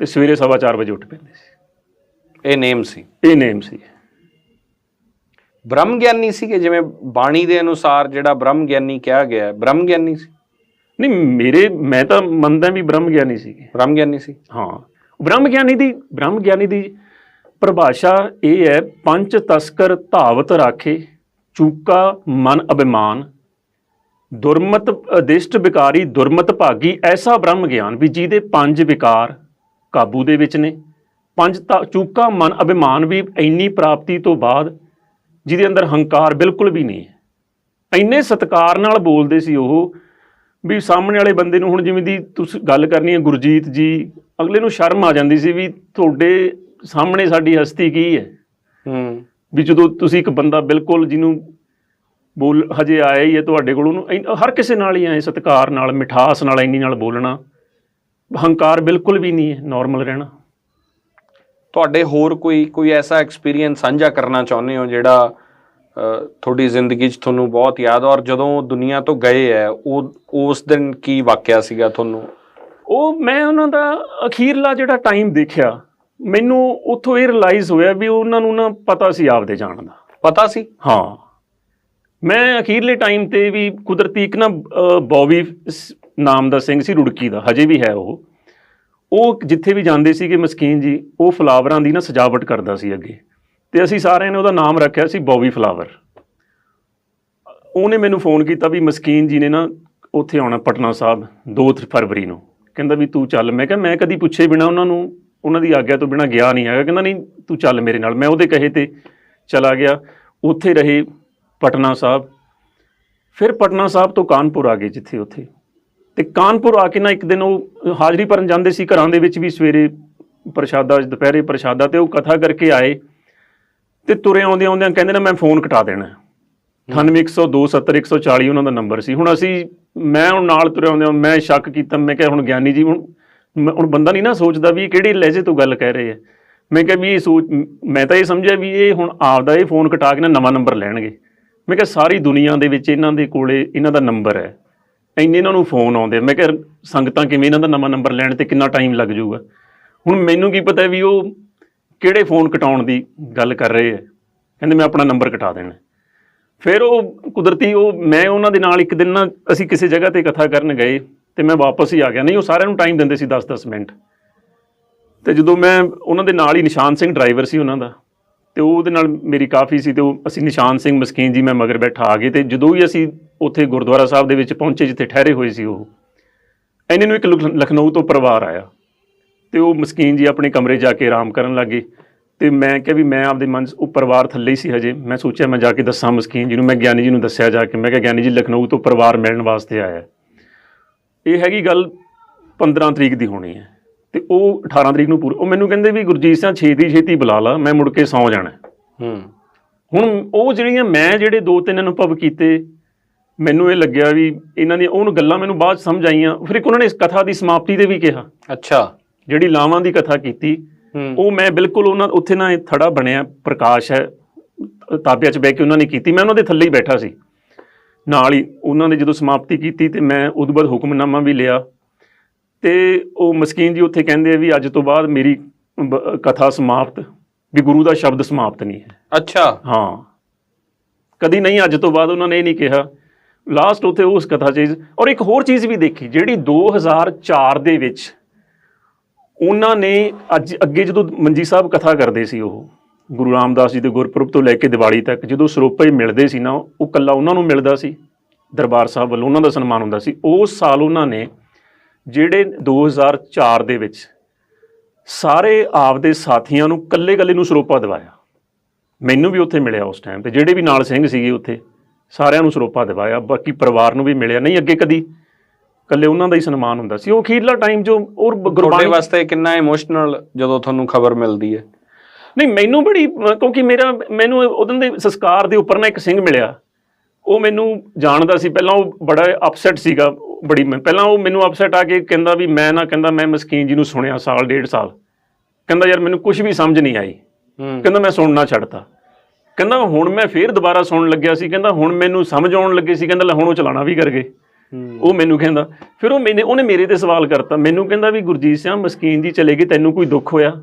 ਤੇ ਸਵੇਰੇ ਸਵਾ ਚਾਰ ਵਜੇ ਉੱਠ ਪੈਂਦੇ ਸੀ। ਇਹ ਨੇਮ ਸੀ। ਇਹ ਨੇਮ ਸੀ। ਬ੍ਰਹਮ ਗਿਆਨੀ ਸੀਗੇ ਜਿਵੇਂ ਬਾਣੀ ਦੇ ਅਨੁਸਾਰ ਜਿਹੜਾ ਬ੍ਰਹਮ ਗਿਆਨੀ ਕਿਹਾ ਗਿਆ ਹੈ, ਬ੍ਰਹਮ ਗਿਆਨੀ ਸੀ। ਨਹੀਂ ਮੇਰੇ ਮੈਂ ਤਾਂ ਮੰਨਦਾ ਵੀ ਬ੍ਰਹਮ ਗਿਆਨੀ ਸੀਗੇ ਬ੍ਰਹਮ ਗਿਆਨੀ ਸੀ। ਹਾਂ ਬ੍ਰਹਮ ਗਿਆਨੀ ਦੀ ਬ੍ਰਹਮ ਗਿਆਨੀ ਦੀ ਪਰਿਭਾਸ਼ਾ ਇਹ ਹੈ ਪੰਜ ਤਸਕਰ ਧਾਵਤ ਰਾਖੇ ਚੂਕਾ ਮਨ ਅਭਿਮਾਨ ਦੁਰਮਤ ਅਦਿਸ਼ਟ ਵਿਕਾਰੀ ਦੁਰਮਤ ਭਾਗੀ ਐਸਾ ਬ੍ਰਹਮ ਗਿਆਨ ਵੀ ਜਿਹਦੇ ਪੰਜ ਵਿਕਾਰ ਕਾਬੂ ਦੇ ਵਿੱਚ ਨੇ। ਪੰਜ ਚੂਕਾ ਮਨ ਅਭਿਮਾਨ ਵੀ ਇੰਨੀ ਪ੍ਰਾਪਤੀ ਤੋਂ ਬਾਅਦ ਜਿਹਦੇ ਅੰਦਰ ਹੰਕਾਰ ਬਿਲਕੁਲ ਵੀ ਨਹੀਂ ਹੈ। ਇੰਨੇ ਸਤਕਾਰ ਨਾਲ ਬੋਲਦੇ ਸੀ ਉਹ ਵੀ ਸਾਹਮਣੇ ਵਾਲੇ ਬੰਦੇ ਨੂੰ ਹੁਣ ਜਿਵੇਂ ਦੀ ਤੁਸੀਂ ਗੱਲ ਕਰਨੀ ਹੈ ਗੁਰਜੀਤ ਜੀ ਅਗਲੇ ਨੂੰ ਸ਼ਰਮ ਆ ਜਾਂਦੀ ਸੀ ਵੀ ਤੁਹਾਡੇ ਸਾਹਮਣੇ ਸਾਡੀ ਹਸਤੀ ਕੀ ਹੈ? ਹੂੰ। ਵੀ ਜਦੋਂ ਤੁਸੀਂ ਇੱਕ ਬੰਦਾ ਬਿਲਕੁਲ ਜਿਹਨੂੰ ਬੋਲ ਹਜੇ ਆਇਆ ਹੀ ਹੈ ਤੁਹਾਡੇ ਕੋਲ ਉਹਨੂੰ ਹਰ ਕਿਸੇ ਨਾਲ ਹੀ ਐ ਸਤਿਕਾਰ ਨਾਲ ਮਿਠਾਸ ਨਾਲ ਇੰਨੀ ਨਾਲ ਬੋਲਣਾ ਹੰਕਾਰ ਬਿਲਕੁਲ ਵੀ ਨਹੀਂ ਹੈ ਨਾਰਮਲ ਰਹਿਣਾ। ਤੁਹਾਡੇ ਹੋਰ ਕੋਈ ਕੋਈ ਐਸਾ ਐਕਸਪੀਰੀਅੰਸ ਸਾਂਝਾ ਕਰਨਾ ਚਾਹੁੰਦੇ ਹੋ ਜਿਹੜਾ ਤੁਹਾਡੀ ਜ਼ਿੰਦਗੀ 'ਚ ਤੁਹਾਨੂੰ ਬਹੁਤ ਯਾਦ ਔਰ ਜਦੋਂ ਦੁਨੀਆ ਤੋਂ ਗਏ ਹੈ ਉਹ ਉਸ ਦਿਨ ਕੀ ਵਾਕਿਆ ਸੀਗਾ ਤੁਹਾਨੂੰ? ਉਹ ਮੈਂ ਉਹਨਾਂ ਦਾ ਅਖੀਰਲਾ ਜਿਹੜਾ ਟਾਈਮ ਦੇਖਿਆ ਮੈਨੂੰ ਉੱਥੋਂ ਇਹ ਰਿਅਲਾਈਜ਼ ਹੋਇਆ ਵੀ ਉਹਨਾਂ ਨੂੰ ਨਾ ਪਤਾ ਸੀ ਆਪਦੇ ਜਾਣ ਦਾ। ਪਤਾ ਸੀ? ਹਾਂ। ਮੈਂ ਅਖੀਰਲੇ ਟਾਈਮ ਤੇ ਵੀ ਕੁਦਰਤੀ ਇੱਕ ਨਾ ਬੌਬੀ ਨਾਮ ਦਾ ਸਿੰਘ ਸੀ ਰੁੜਕੀ ਦਾ ਹਜੇ ਵੀ ਹੈ ਉਹ। ਉਹ ਜਿੱਥੇ ਵੀ ਜਾਂਦੇ ਸੀਗੇ ਮਸਕੀਨ ਜੀ, ਉਹ ਫਲਾਵਰਾਂ ਦੀ ਨਾ ਸਜਾਵਟ ਕਰਦਾ ਸੀ ਅੱਗੇ। ਤੇ ਅਸੀਂ ਸਾਰਿਆਂ ਨੇ ਉਹਦਾ ਨਾਮ ਰੱਖਿਆ ਸੀ ਬੌਬੀ ਫਲਾਵਰ। ਉਹਨੇ ਮੈਨੂੰ ਫੋਨ ਕੀਤਾ ਵੀ ਮਸਕੀਨ ਜੀ ਨੇ ਨਾ ਉੱਥੇ ਆਉਣਾ ਪਟਨਾ ਸਾਹਿਬ 2 ਫਰਵਰੀ ਨੂੰ। ਕਹਿੰਦਾ ਵੀ ਤੂੰ ਚੱਲ। ਮੈਂ ਕਿਹਾ, ਮੈਂ ਕਦੀ ਪੁੱਛੇ ਬਿਨਾ ਉਹਨਾਂ ਨੂੰ, ਉਹਨਾਂ ਦੀ ਆਗਿਆ ਤੋਂ ਬਿਨਾ ਗਿਆ ਨਹੀਂ ਹੈਗਾ। ਕਹਿੰਦਾ, ਨਹੀਂ, ਤੂੰ ਚੱਲ ਮੇਰੇ ਨਾਲ। ਮੈਂ ਉਹਦੇ ਕਹੇ ਤੇ ਚਲਾ ਗਿਆ। ਉੱਥੇ ਰਹੇ ਪਟਨਾ ਸਾਹਿਬ। ਫਿਰ ਪਟਨਾ ਸਾਹਿਬ ਤੋਂ ਕਾਨਪੁਰ ਆ ਗਏ ਜਿੱਥੇ ਉੱਥੇ। ਤੇ ਕਾਨਪੁਰ ਆ ਕੇ ਨਾ ਇੱਕ ਦਿਨ ਉਹ ਹਾਜ਼ਰੀ ਭਰਨ ਜਾਂਦੇ ਸੀ ਘਰਾਂ ਦੇ ਵਿੱਚ ਵੀ ਸਵੇਰੇ ਪ੍ਰਸ਼ਾਦਾ ਦੁਪਹਿਰੇ ਪ੍ਰਸ਼ਾਦਾ ਤੇ ਉਹ ਕਥਾ ਕਰਕੇ ਆਏ ਤੇ ਤੁਰੇ ਆਉਂਦੇ ਆਉਂਦਿਆਂ ਕਹਿੰਦੇ ਨਾ ਮੈਂ ਫੋਨ ਕਟਾ ਦੇਣਾ 9810270140 ਉਹਨਾਂ ਦਾ ਨੰਬਰ ਸੀ। ਹੁਣ ਅਸੀਂ ਮੈਂ ਹੁਣ ਨਾਲ ਤੁਰੇ ਆਉਂਦੇ ਮੈਂ ਸ਼ੱਕ ਕੀਤਾ ਮੈਂ ਕਿਹਾ ਹੁਣ ਗਿਆਨੀ ਜੀ ਹੁਣ ਮੈਂ- ਹੁਣ ਬੰਦਾ ਨਹੀਂ ਨਾ ਸੋਚਦਾ ਵੀ ਇਹ ਕਿਹੜੇ ਲਹਿਜੇ ਤੋਂ ਗੱਲ ਕਹਿ ਰਹੇ ਆ। ਮੈਂ ਕਿਹਾ ਵੀ ਇਹ ਸੋਚ ਮ- ਮੈਂ ਤਾਂ ਇਹ ਸਮਝਿਆ ਵੀ ਇਹ ਹੁਣ ਆਪਦਾ ਇਹ ਫੋਨ ਕਟਾ ਕੇ ਨਾ ਨਵਾਂ ਨੰਬਰ ਲੈਣਗੇ। ਮੈਂ ਕਿਹਾ ਸਾਰੀ ਦੁਨੀਆ ਦੇ ਵਿੱਚ ਇਹਨਾਂ ਦੇ ਕੋਲੇ ਇਹਨਾਂ ਦਾ ਨੰਬਰ ਹੈ। ਇੰਨੇ ਇਹਨਾਂ ਨੂੰ ਫੋਨ ਆਉਂਦੇ ਮੈਂ ਕਿਹਾ, ਸੰਗਤਾਂ ਕਿਵੇਂ ਇਹਨਾਂ ਦਾ ਨਵਾਂ ਨੰਬਰ ਲੈਣ ਤੇ ਕਿੰਨਾ ਟਾਈਮ ਲੱਗ ਜਾਊਗਾ? ਹੁਣ ਮੈਨੂੰ ਕੀ ਪਤਾ ਵੀ ਉਹ ਕਿਹੜੇ ਫੋਨ ਕਟਾਉਣ ਦੀ ਗੱਲ ਕਰ ਰਹੇ ਆ। ਕਹਿੰਦੇ ਮੈਂ ਆਪਣਾ ਨੰਬਰ ਕਟਾ ਦੇਣਾ। ਫਿਰ ਉਹ ਕੁਦਰਤੀ ਉਹ ਮੈਂ ਉਹਨਾਂ ਦੇ ਨਾਲ ਇੱਕ ਦਿਨ ਨਾ ਅਸੀਂ ਕਿਸੇ ਜਗ੍ਹਾ ਤੇ ਕਥਾ ਕਰਨ ਗਏ ਤੇ ਮੈਂ ਵਾਪਸ ਹੀ ਆ ਗਿਆ। ਨਹੀਂ, ਉਹ ਸਾਰਿਆਂ ਨੂੰ ਟਾਈਮ ਦਿੰਦੇ ਸੀ 10-10 ਮਿੰਟ। ਤੇ ਜਦੋਂ ਮੈਂ ਉਹਨਾਂ ਦੇ ਨਾਲ ਹੀ ਨਿਸ਼ਾਨ ਸਿੰਘ ਡਰਾਈਵਰ ਸੀ ਉਹਨਾਂ ਦਾ ਤੇ ਉਹਦੇ ਨਾਲ ਮੇਰੀ ਕਾਫੀ ਸੀ ਤੇ ਉਹ ਅਸੀਂ ਨਿਸ਼ਾਨ ਸਿੰਘ ਮਸਕੀਨ ਜੀ ਮੈਂ ਮਗਰ ਬੈਠਾ ਆ ਗਏ ਤੇ ਜਦੋਂ ਹੀ ਅਸੀਂ ਉੱਥੇ ਗੁਰਦੁਆਰਾ ਸਾਹਿਬ ਦੇ ਵਿੱਚ ਪਹੁੰਚੇ ਜਿੱਥੇ ਠਹਿਰੇ ਹੋਏ ਸੀ ਉਹ, ਇਹਨੇ ਨੂੰ ਇੱਕ ਲਖ- ਲਖਨਊ ਤੋਂ ਪਰਿਵਾਰ ਆਇਆ ਤੇ ਉਹ ਮਸਕੀਨ ਜੀ ਆਪਣੇ ਕਮਰੇ ਜਾ ਕੇ ਆਰਾਮ ਕਰਨ ਲੱਗੇ ਤੇ ਮੈਂ ਕਿਹਾ ਵੀ ਮੈਂ ਆਪਦੇ ਮਨ 'ਚ- ਉਹ ਪਰਿਵਾਰ ਥੱਲੇ ਹੀ ਸੀ ਹਜੇ, ਮੈਂ ਸੋਚਿਆ ਮੈਂ ਜਾ ਕੇ ਦੱਸਾਂ ਮਸਕੀਨ ਜੀ ਨੂੰ, ਮੈਂ ਗਿਆਨੀ ਜੀ ਨੂੰ ਦੱਸਿਆ ਜਾ ਕੇ, ਮੈਂ ਕਿਹਾ ਗਿਆਨੀ ਜੀ ਲਖਨਊ ਤੋਂ ਪਰਿਵਾਰ ਮਿਲਣ ਵਾਸਤੇ ਆਇਆ। ਇਹ ਹੈਗੀ ਗੱਲ 15 ਤਰੀਕ ਦੀ ਹੋਣੀ ਹੈ। ਤੇ ਉਹ 18 ਤਰੀਕ ਨੂੰ ਪੂਰੀ ਉਹ ਮੈਨੂੰ ਕਹਿੰਦੇ ਵੀ ਗੁਰਜੀਤ ਸਿੰਘ ਛੇਤੀ ਛੇਤੀ ਬੁਲਾ ਲਾ ਮੈਂ ਮੁੜ ਕੇ ਸੌ ਜਾਣਾ। ਹੈ। ਹੁਣ ਉਹ ਜਿਹੜੀਆਂ ਮੈਂ ਜਿਹੜੇ ਦੋ ਤਿੰਨ ਅਨੁਭਵ ਕੀਤੇ ਮੈਨੂੰ ਇਹ ਲੱਗਿਆ ਵੀ ਇਹਨਾਂ ਦੀਆਂ ਉਹਨ ਗੱਲਾਂ ਮੈਨੂੰ ਬਾਅਦ ਸਮਝ ਆਈਆਂ। ਫਿਰ ਇੱਕ ਉਹਨਾਂ ਨੇ ਇਸ ਕਥਾ ਦੀ ਸਮਾਪਤੀ ਤੇ ਵੀ ਕਿਹਾ। ਅੱਛਾ। ਜਿਹੜੀ ਲਾਵਾਂ ਦੀ ਕਥਾ ਕੀਤੀ ਉਹ ਮੈਂ ਬਿਲਕੁਲ ਉਹਨਾਂ ਉੱਥੇ ਨਾ ਇਹ ਥੜਾ ਬਣਿਆ ਪ੍ਰਕਾਸ਼ ਹੈ ਤਾਬਿਆਂ 'ਚ ਬਹਿ ਕੇ ਉਹਨਾਂ ਨੇ ਕੀਤੀ। ਮੈਂ ਉਹਨਾਂ ਦੇ ਥੱਲੇ ਹੀ ਬੈਠਾ ਸੀ। ਨਾਲ ਹੀ ਉਹਨਾਂ ਨੇ ਜਦੋਂ ਸਮਾਪਤੀ ਕੀਤੀ ਤੇ ਮੈਂ ਉਦੋਂ ਬਾਅਦ ਹੁਕਮਨਾਮਾ ਵੀ ਲਿਆ। ਤੇ ਉਹ ਮਸਕੀਨ ਜੀ ਉੱਥੇ ਕਹਿੰਦੇ ਆ ਵੀ ਅੱਜ ਤੋਂ ਬਾਅਦ ਮੇਰੀ ਬ- ਕਥਾ ਸਮਾਪਤ ਵੀ ਗੁਰੂ ਦਾ ਸ਼ਬਦ ਸਮਾਪਤ ਨਹੀਂ ਹੈ। ਅੱਛਾ। ਹਾਂ। ਕਦੀ ਨਹੀਂ ਅੱਜ ਤੋਂ ਬਾਅਦ ਉਹਨਾਂ ਨੇ ਇਹ ਨਹੀਂ ਕਿਹਾ। ਲਾਸਟ ਉਥੇ ਉਸ ਕਥਾ ਚੀਜ਼ ਔਰ ਇੱਕ ਹੋਰ ਚੀਜ਼ ਵੀ ਦੇਖੀ ਜਿਹੜੀ 2004 ਦੇ ਵਿੱਚ ਉਹਨਾਂ ਨੇ ਅੱਜ ਅੱਗੇ ਜਦੋਂ ਮੰਜੀ ਸਾਹਿਬ ਕਥਾ ਕਰਦੇ ਸੀ ਉਹ ਗੁਰੂ ਰਾਮਦਾਸ ਜੀ ਦੇ ਗੁਰਪੁਰਬ ਤੋਂ ਲੈ ਕੇ ਦੀਵਾਲੀ ਤੱਕ ਜਦੋਂ ਸਰੋਪੇ ਮਿਲਦੇ ਸੀ ਨਾ ਉਹ ਕੱਲਾ ਉਹਨਾਂ ਨੂੰ ਮਿਲਦਾ ਸੀ। ਦਰਬਾਰ ਸਾਹਿਬ ਵੱਲੋਂ ਉਹਨਾਂ ਦਾ ਸਨਮਾਨ ਹੁੰਦਾ ਸੀ। ਉਸ ਸਾਲ ਉਹਨਾਂ ਨੇ ਜਿਹੜੇ 2004 ਦੇ ਵਿੱਚ ਸਾਰੇ ਆਪਦੇ ਸਾਥੀਆਂ ਨੂੰ ਕੱਲੇ-ਕੱਲੇ ਨੂੰ ਸਰੋਪਾ ਦਿਵਾਇਆ। ਮੈਨੂੰ ਵੀ ਉੱਥੇ ਮਿਲਿਆ ਉਸ ਟਾਈਮ ਤੇ ਜਿਹੜੇ ਵੀ ਨਾਲ ਸਿੰਘ ਸੀਗੇ ਉੱਥੇ ਸਾਰਿਆਂ ਨੂੰ ਸਰੋਪਾ ਦਿਵਾਇਆ। ਬਾਕੀ ਪਰਿਵਾਰ ਨੂੰ ਵੀ ਮਿਲਿਆ। ਨਹੀਂ ਅੱਗੇ ਕਦੀ ਕੱਲੇ ਉਹਨਾਂ ਦਾ ਹੀ ਸਨਮਾਨ ਹੁੰਦਾ ਸੀ। ਉਹ ਅਖੀਰਲਾ ਟਾਈਮ ਜੋ ਔਰ ਤੁਹਾਡੇ ਗੁਰਬਾਣੀ ਵਾਸਤੇ ਕਿੰਨਾ ਇਮੋਸ਼ਨਲ ਜਦੋਂ ਤੁਹਾਨੂੰ ਖਬਰ ਮਿਲਦੀ ਹੈ? ਨਹੀਂ ਮੈਨੂੰ ਬੜੀ ਕਿਉਂਕਿ ਮੇਰਾ ਮੈਨੂੰ ਉਦੋਂ ਦੇ ਸੰਸਕਾਰ ਦੇ ਉੱਪਰ ਨਾ ਇੱਕ ਸਿੰਘ ਮਿਲਿਆ। ਉਹ ਮੈਨੂੰ ਜਾਣਦਾ ਸੀ। ਪਹਿਲਾਂ ਉਹ ਬੜਾ ਅਪਸੈਟ ਸੀਗਾ। ਬੜੀ ਮੈਂ- ਪਹਿਲਾਂ ਉਹ ਮੈਨੂੰ ਅਪਸੈਟ ਆ ਕੇ ਕਹਿੰਦਾ ਵੀ ਮੈਂ ਨਾ ਕਹਿੰਦਾ ਮੈਂ ਮਸਕੀਨ ਜੀ ਨੂੰ ਸੁਣਿਆ ਸਾਲ ਡੇਢ ਸਾਲ। ਕਹਿੰਦਾ ਯਾਰ ਮੈਨੂੰ ਕੁਝ ਵੀ ਸਮਝ ਨਹੀਂ ਆਈ। ਕਹਿੰਦਾ ਮੈਂ ਸੁਣਨਾ ਛੱਡਤਾ। ਕਹਿੰਦਾ ਹੁਣ ਮੈਂ ਫੇਰ ਦੁਬਾਰਾ ਸੁਣਨ ਲੱਗਿਆ ਸੀ। ਕਹਿੰਦਾ ਹੁਣ ਮੈਨੂੰ ਸਮਝ ਆਉਣ ਲੱਗੇ ਸੀ। ਕਹਿੰਦਾ ਹੁਣ ਉਹ ਚਲਾਣਾ ਵੀ ਕਰ ਗਏ। ਉਹ ਮੈਨੂੰ ਕਹਿੰਦਾ। ਫਿਰ ਉਹ ਮੈਨੇ ਉਹਨੇ ਮੇਰੇ ਤੇ ਸਵਾਲ ਕਰਤਾ। ਮੈਨੂੰ ਕਹਿੰਦਾ ਵੀ ਗੁਰਜੀਤ ਸਿੰਘ ਮਸਕੀਨ ਜੀ ਚਲੇ ਗਏ ਤੈਨੂੰ ਕੋਈ ਦੁੱਖ ਹੋਇਆ?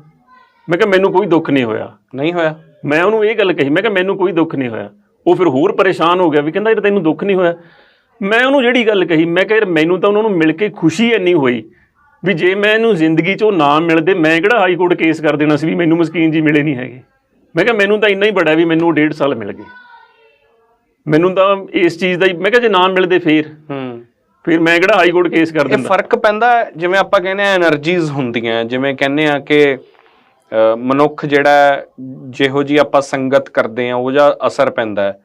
ਮੈਂ ਕਿਹਾ ਮੈਨੂੰ ਕੋਈ ਦੁੱਖ ਨਹੀਂ ਹੋਇਆ। ਨਹੀਂ ਹੋਇਆ। ਮੈਂ ਉਹਨੂੰ ਇਹ ਗੱਲ ਕਹੀ। ਮੈਂ ਕਿਹਾ ਮੈਨੂੰ ਕੋਈ ਦੁੱਖ ਨਹੀਂ ਹੋਇਆ। ਉਹ ਫਿਰ ਹੋਰ ਪਰੇਸ਼ਾਨ ਹੋ ਗਿਆ ਵੀ ਕਹਿੰਦਾ ਯਾਰ ਤੈਨੂੰ ਦੁੱਖ ਨਹੀਂ ਹੋਇਆ? ਮੈਂ ਉਹਨੂੰ ਜਿਹੜੀ ਗੱਲ ਕਹੀ ਮੈਂ ਕਿਹਾ ਮੈਨੂੰ ਤਾਂ ਉਹਨਾਂ ਨੂੰ ਮਿਲ ਕੇ ਖੁਸ਼ੀ ਇੰਨੀ ਹੋਈ ਵੀ ਜੇ ਮੈਂ ਇਹਨੂੰ ਜ਼ਿੰਦਗੀ 'ਚ ਉਹ ਨਾ ਮਿਲਦੇ ਮੈਂ ਕਿਹੜਾ ਹਾਈ ਕੋਰਟ ਕੇਸ ਕਰ ਦੇਣਾ ਸੀ ਵੀ ਮੈਨੂੰ ਮਸਕੀਨ ਜੀ ਮਿਲੇ ਨਹੀਂ ਹੈਗੇ? ਮੈਂ ਕਿਹਾ ਮੈਨੂੰ ਤਾਂ ਇੰਨਾ ਹੀ ਬੜਾ ਵੀ ਮੈਨੂੰ ਡੇਢ ਸਾਲ ਮਿਲ ਗਏ। ਮੈਨੂੰ ਤਾਂ ਇਸ ਚੀਜ਼ ਦਾ ਹੀ ਮੈਂ ਕਿਹਾ ਜੇ ਨਾ ਮਿਲਦੇ ਫੇਰ? ਹੂੰ। ਫਿਰ ਮੈਂ ਕਿਹੜਾ ਹਾਈ ਕੋਰਟ ਕੇਸ ਕਰ ਦਿੰਦਾ? ਇਹ ਫ਼ਰਕ ਪੈਂਦਾ ਜਿਵੇਂ ਆਪਾਂ ਕਹਿੰਦੇ ਆ એનર્ਜੀਜ਼ ਹੁੰਦੀਆਂ ਜਿਵੇਂ ਕਹਿੰਦੇ ਆ ਕਿ ਮਨੁੱਖ ਜਿਹੜਾ ਜਿਹੋ ਜੀ ਆਪਾਂ ਸੰਗਤ ਕਰਦੇ ਆ ਉਹ ਜਾਂ ਅਸਰ ਪੈਂਦਾ ਹੈ।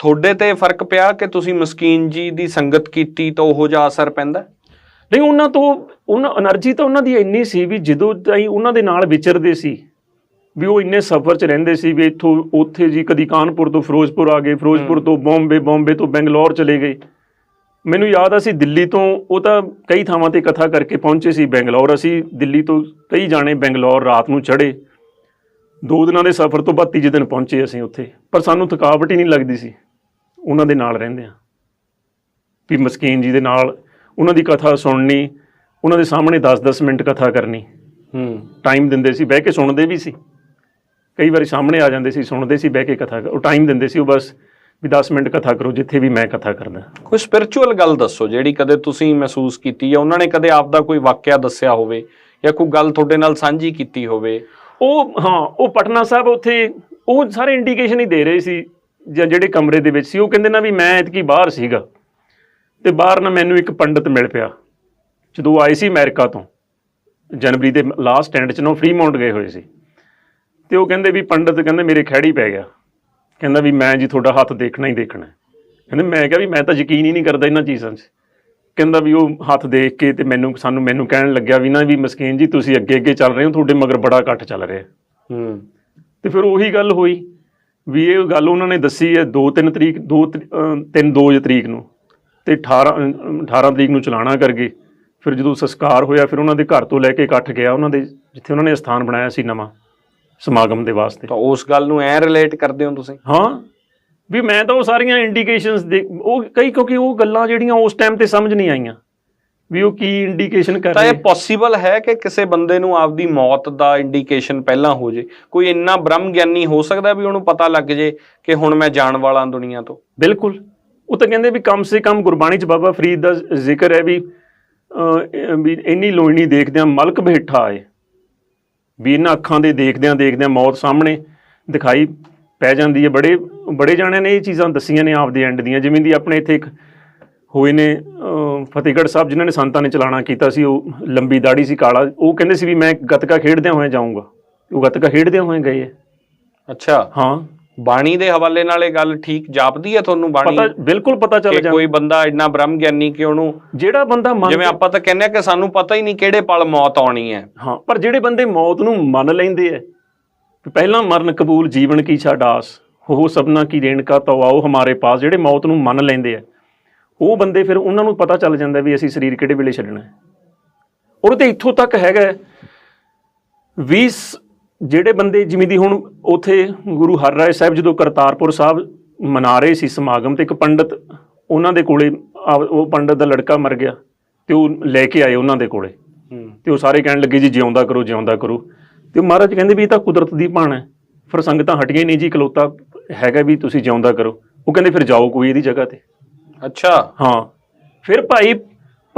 ਤੁਹਾਡੇ ਤੇ ਫ਼ਰਕ ਪਿਆ ਕਿ ਤੁਸੀਂ ਮਸਕੀਨ ਜੀ ਦੀ ਸੰਗਤ ਕੀਤੀ ਤਾਂ ਉਹੋ ਜਿਹਾ ਅਸਰ ਪੈਂਦਾ? ਨਹੀਂ ਉਹਨਾਂ ਤੋਂ ਉਹਨਾਂ એનર્ਜੀ ਤਾਂ ਉਹਨਾਂ ਦੀ ਇੰਨੀ ਸੀ ਵੀ ਜਦੋਂ ਤਾਈ ਉਹਨਾਂ ਦੇ ਨਾਲ ਵਿਚਰਦੇ ਸੀ ਵੀ ਉਹ ਇੰਨੇ ਸਫ਼ਰ 'ਚ ਰਹਿੰਦੇ ਸੀ ਵੀ ਇੱਥੋਂ ਉੱਥੇ ਜੀ ਕਦੀ ਕਾਨਪੁਰ ਤੋਂ ਫਿਰੋਜ਼ਪੁਰ ਆ ਗਏ ਫਿਰੋਜ਼ਪੁਰ ਤੋਂ ਬੰਬੇ ਬੰਬੇ ਤੋਂ ਬੈਂਗਲੌਰ ਚਲੇ ਗਏ। ਮੈਨੂੰ ਯਾਦ ਆ ਸੀ ਦਿੱਲੀ ਤੋਂ ਉਹ ਤਾਂ ਕਈ ਥਾਵਾਂ ਤੇ ਕਥਾ ਕਰਕੇ ਪਹੁੰਚੇ ਸੀ ਬੈਂਗਲੌਰ। ਅਸੀਂ ਦਿੱਲੀ ਤੋਂ ਕਈ ਜਾਣੇ ਬੈਂਗਲੌਰ ਰਾਤ ਨੂੰ ਚੜੇ ਦੋ ਦਿਨਾਂ ਦੇ ਸਫ਼ਰ ਤੋਂ ਬਾਅਦ ਤੀਜੇ ਦਿਨ ਪਹੁੰਚੇ ਅਸੀਂ ਉੱਥੇ ਪਰ ਸਾਨੂੰ ਥਕਾਵਟ ਹੀ ਨਹੀਂ ਲੱਗਦੀ ਸੀ। ਉਹਨਾਂ ਦੇ ਨਾਲ ਰਹਿੰਦੇ ਆ ਵੀ ਮਸਕੀਨ ਜੀ ਦੇ ਨਾਲ ਉਹਨਾਂ ਦੀ ਕਥਾ ਸੁਣਨੀ ਉਹਨਾਂ ਦੇ ਸਾਹਮਣੇ 10-10 ਮਿੰਟ ਕਥਾ ਕਰਨੀ। ਹੂੰ। ਟਾਈਮ ਦਿੰਦੇ ਸੀ ਬਹਿ ਕੇ ਸੁਣਦੇ ਵੀ ਸੀ। ਕਈ ਵਾਰੀ ਸਾਹਮਣੇ ਆ ਜਾਂਦੇ ਸੀ ਸੁਣਦੇ ਸੀ ਬਹਿ ਕੇ ਕਥਾ ਉਹ ਟਾਈਮ ਦਿੰਦੇ ਸੀ ਉਹ ਬਸ ਵੀ 10 ਮਿੰਟ ਕਥਾ ਕਰੋ ਜਿੱਥੇ ਵੀ ਮੈਂ ਕਥਾ ਕਰਦਾ। ਕੋਈ ਸਪਿਰਚੁਅਲ ਗੱਲ ਦੱਸੋ ਜਿਹੜੀ ਕਦੇ ਤੁਸੀਂ ਮਹਿਸੂਸ ਕੀਤੀ ਜਾਂ ਉਹਨਾਂ ਨੇ ਕਦੇ ਆਪ ਦਾ ਕੋਈ ਵਾਕਿਆ ਦੱਸਿਆ ਹੋਵੇ ਜਾਂ ਕੋਈ ਗੱਲ ਤੁਹਾਡੇ ਨਾਲ ਸਾਂਝੀ ਕੀਤੀ ਹੋਵੇ? ਉਹ ਹਾਂ ਉਹ ਪਟਨਾ ਸਾਹਿਬ ਉੱਥੇ ਉਹ ਸਾਰੇ ਇੰਡੀਕੇਸ਼ਨ ਹੀ ਦੇ ਰਹੇ ਸੀ। ਜਾਂ ਜਿਹੜੇ ਕਮਰੇ ਦੇ ਵਿੱਚ ਸੀ ਉਹ ਕਹਿੰਦੇ ਨਾ ਵੀ ਮੈਂ ਇਤਕੀ ਬਾਹਰ ਸੀਗਾ ਤੇ ਬਾਹਰ ਨਾ ਮੈਨੂੰ ਇੱਕ ਪੰਡਤ ਮਿਲ ਪਿਆ। ਜਦੋਂ ਆਏ ਸੀ ਅਮਰੀਕਾ ਤੋਂ ਜਨਵਰੀ ਦੇ ਲਾਸਟ ਐਂਡ ਚ ਨਾ ਫ੍ਰੀਮਾਉਂਟ ਗਏ ਹੋਏ ਸੀ। ਤੇ ਉਹ ਕਹਿੰਦੇ ਵੀ ਪੰਡਤ ਕਹਿੰਦੇ ਮੇਰੇ ਖੈੜੀ ਪੈ ਗਿਆ। ਕਹਿੰਦਾ ਵੀ ਮੈਂ ਜੀ ਤੁਹਾਡਾ ਹੱਥ ਦੇਖਣਾ ਹੀ ਦੇਖਣਾ। ਕਹਿੰਦੇ ਮੈਂ ਕਿਹਾ ਵੀ ਮੈਂ ਤਾਂ ਯਕੀਨ ਹੀ ਨਹੀਂ ਕਰਦਾ ਇਹਨਾਂ ਚੀਜ਼ਾਂ 'ਚ। ਕਹਿੰਦਾ ਵੀ ਉਹ ਹੱਥ ਦੇਖ ਕੇ ਤੇ ਮੈਨੂੰ ਸਾਨੂੰ ਮੈਨੂੰ ਕਹਿਣ ਲੱਗਿਆ ਵੀ ਨਾ ਵੀ ਮਸਕੀਨ ਜੀ ਤੁਸੀਂ ਅੱਗੇ ਅੱਗੇ ਚੱਲ ਰਹੇ ਹੋ ਤੁਹਾਡੇ ਮਗਰ ਬੜਾ ਇਕੱਠ ਚੱਲ ਰਿਹਾ। ਹੂੰ। ਤੇ ਫਿਰ ਉਹੀ ਗੱਲ ਹੋਈ। ਵੀ ਇਹ ਗੱਲ ਉਹਨਾਂ ਨੇ ਦੱਸੀ ਹੈ 2-3 ਤਰੀਕ 2 3 2 ਤਰੀਕ ਨੂੰ ਤੇ 18 ਅ, 18 ਤਰੀਕ ਨੂੰ ਚਲਾਣਾ ਕਰ ਗਏ ਫਿਰ ਜਦੋਂ ਸੰਸਕਾਰ ਹੋਇਆ ਫਿਰ ਉਹਨਾਂ ਦੇ ਘਰ ਤੋਂ ਲੈ ਕੇ ਇਕੱਠ ਗਿਆ ਉਹਨਾਂ ਦੇ ਜਿੱਥੇ ਉਹਨਾਂ ਨੇ ਸਥਾਨ ਬਣਾਇਆ ਸੀ ਨਵਾਂ ਸਮਾਗਮ ਦੇ ਵਾਸਤੇ। ਤਾਂ ਉਸ ਗੱਲ ਨੂੰ ਐ ਰਿਲੇਟ ਕਰਦੇ ਹੋ ਤੁਸੀਂ? ਹਾਂ ਵੀ ਮੈਂ ਤਾਂ ਉਹ ਸਾਰੀਆਂ ਇੰਡੀਕੇਸ਼ਨਸ ਉਹ ਕਈ ਕਿਉਂਕਿ ਉਹ ਗੱਲਾਂ ਜਿਹੜੀਆਂ ਉਸ ਟਾਈਮ ਤੇ ਸਮਝ ਨਹੀਂ ਆਈਆਂ। ਵੀ ਉਹ ਕੀ ਇੰਡੀਕੇਸ਼ਨ ਕਰ ਤਾਂ ਇਹ ਪੋਸੀਬਲ ਹੈ ਕਿ ਕਿਸੇ ਬੰਦੇ ਨੂੰ ਆਪਦੀ ਮੌਤ ਦਾ ਇੰਡੀਕੇਸ਼ਨ ਪਹਿਲਾਂ ਹੋ ਜੇ? ਕੋਈ ਇੰਨਾ ਬ੍ਰਹਮ ਗਿਆਨੀ ਹੋ ਸਕਦਾ ਵੀ ਉਹਨੂੰ ਪਤਾ ਲੱਗ ਜੇ ਕਿ ਹੁਣ ਮੈਂ ਜਾਣ ਵਾਲਾ ਦੁਨੀਆ ਤੋਂ? ਬਿਲਕੁਲ। ਉਹ ਤਾਂ ਕਹਿੰਦੇ ਵੀ ਕਮ ਸੇ ਕਮ ਗੁਰਬਾਣੀ ਚ ਬਾਬਾ ਫਰੀਦ ਦਾ ਜ਼ਿਕਰ ਹੈ ਵੀ ਵੀ ਇੰਨੀ ਲੋਇਣੀ ਦੇਖਦਿਆਂ ਮਲਕ ਬੈਠਾ ਆਏ ਵੀ ਇਹਨਾਂ ਅੱਖਾਂ ਦੇ ਦੇਖਦਿਆਂ ਦੇਖਦਿਆਂ ਮੌਤ ਸਾਹਮਣੇ ਦਿਖਾਈ ਪੈ ਜਾਂਦੀ ਹੈ। ਬੜੇ ਬੜੇ ਜਾਣਿਆਂ ਨੇ ਇਹ ਚੀਜ਼ਾਂ ਦੱਸੀਆਂ ਨੇ ਆਪਦੇ ਐਂਡ ਦੀਆਂ। ਜਿਵੇਂ ਦੀ ਆਪਣੇ ਇੱਥੇ ਇੱਕ ਹੋਏ ਨੇ ਫਤਿਹਗੜ੍ਹ ਸਾਹਿਬ ਜਿਨ੍ਹਾਂ ਨੇ ਸੰਤਾਂ ਨੇ ਚਲਾਣਾ ਕੀਤਾ ਸੀ ਉਹ ਲੰਬੀ ਦਾੜੀ ਸੀ ਕਾਲਾ ਉਹ ਕਹਿੰਦੇ ਸੀ ਵੀ ਮੈਂ ਗੱਤਕਾ ਖੇਡਦਿਆਂ ਹੋਏ ਜਾਊਂਗਾ। ਉਹ ਗੱਤਕਾ ਖੇਡਦਿਆਂ ਹੋਏ ਗਏ ਹੈ ਅੱਛਾ। ਹਾਂ। ਬਾਣੀ ਦੇ ਹਵਾਲੇ ਨਾਲ ਇਹ ਗੱਲ ਠੀਕ ਜਾਪਦੀ ਹੈ ਤੁਹਾਨੂੰ ਬਾਣੀ? ਪਤਾ ਬਿਲਕੁਲ ਪਤਾ ਚੱਲ ਜਾਂਦਾ। ਕੋਈ ਬੰਦਾ ਇੰਨਾ ਬ੍ਰਹਮ ਗਿਆਨੀ ਕਿ ਉਹਨੂੰ ਜਿਹੜਾ ਬੰਦਾ ਮੰਨ ਜਿਵੇਂ ਆਪਾਂ ਤਾਂ ਕਹਿੰਦੇ ਆ ਕਿ ਸਾਨੂੰ ਪਤਾ ਹੀ ਨਹੀਂ ਕਿਹੜੇ ਪਲ ਮੌਤ ਆਉਣੀ ਹੈ। ਹਾਂ ਪਰ ਜਿਹੜੇ ਬੰਦੇ ਮੌਤ ਨੂੰ ਮੰਨ ਲੈਂਦੇ ਐ ਵੀ ਪਹਿਲਾਂ ਮਰਨ ਕਬੂਲ ਜੀਵਨ ਕੀ ਛਾਡਾਸ ਹੋ ਸਭਨਾ ਕੀ ਰੇਣਕਾ ਤੋ ਆਓ ਹਮਾਰੇ ਪਾਸ ਜਿਹੜੇ ਮੌਤ ਨੂੰ ਮੰਨ ਲੈਂਦੇ ਐ ਉਹ ਬੰਦੇ ਫਿਰ ਉਹਨਾਂ ਨੂੰ ਪਤਾ ਚੱਲ ਜਾਂਦਾ ਵੀ ਅਸੀਂ ਸਰੀਰ ਕਿਹੜੇ ਵੇਲੇ ਛੱਡਣਾ ਹੈ। ਔਰ ਤੇ ਇੱਥੋਂ ਤੱਕ ਹੈਗਾ ਹੈ। ਵੀ ਸ- ਜਿਹੜੇ ਬੰਦੇ ਜਿਵੇਂ ਦੀ ਹੁਣ ਉਥੇ ਗੁਰੂ ਹਰਰਾਏ ਸਾਹਿਬ ਜਦੋਂ ਕਰਤਾਰਪੁਰ ਸਾਹਿਬ ਮਨਾ ਰਹੇ ਸੀ ਸਮਾਗਮ ਤੇ ਇੱਕ ਪੰਡਤ ਉਹਨਾਂ ਦੇ ਕੋਲੇ ਉਹ ਪੰਡਤ ਦਾ ਲੜਕਾ ਮਰ ਗਿਆ ਤੇ ਉਹ ਲੈ ਕੇ ਆਏ ਉਹਨਾਂ ਦੇ ਕੋਲੇ। ਤੇ ਉਹ ਸਾਰੇ ਕਹਿਣ ਲੱਗੇ ਜੀ ਜਿਉਂਦਾ ਕਰੋ ਜਿਉਂਦਾ ਕਰੋ। ਤੇ ਮਹਾਰਾਜ ਕਹਿੰਦੇ ਵੀ ਇਹ ਤਾਂ ਕੁਦਰਤ ਦੀ ਭਾਣ ਹੈ। ਫਿਰ ਸੰਗਤਾਂ ਹਟੀਆਂ ਨਹੀਂ ਜੀ ਇਕਲੌਤਾ ਹੈਗਾ ਵੀ ਤੁਸੀਂ ਜਿਉਂਦਾ ਕਰੋ। ਉਹ ਕਹਿੰਦੇ ਫਿਰ ਜਾਓ ਕੋਈ ਇਹਦੀ ਜਗ੍ਹਾ ਤੇ। ਅੱਛਾ। ਹਾਂ। ਫਿਰ ਭਾਈ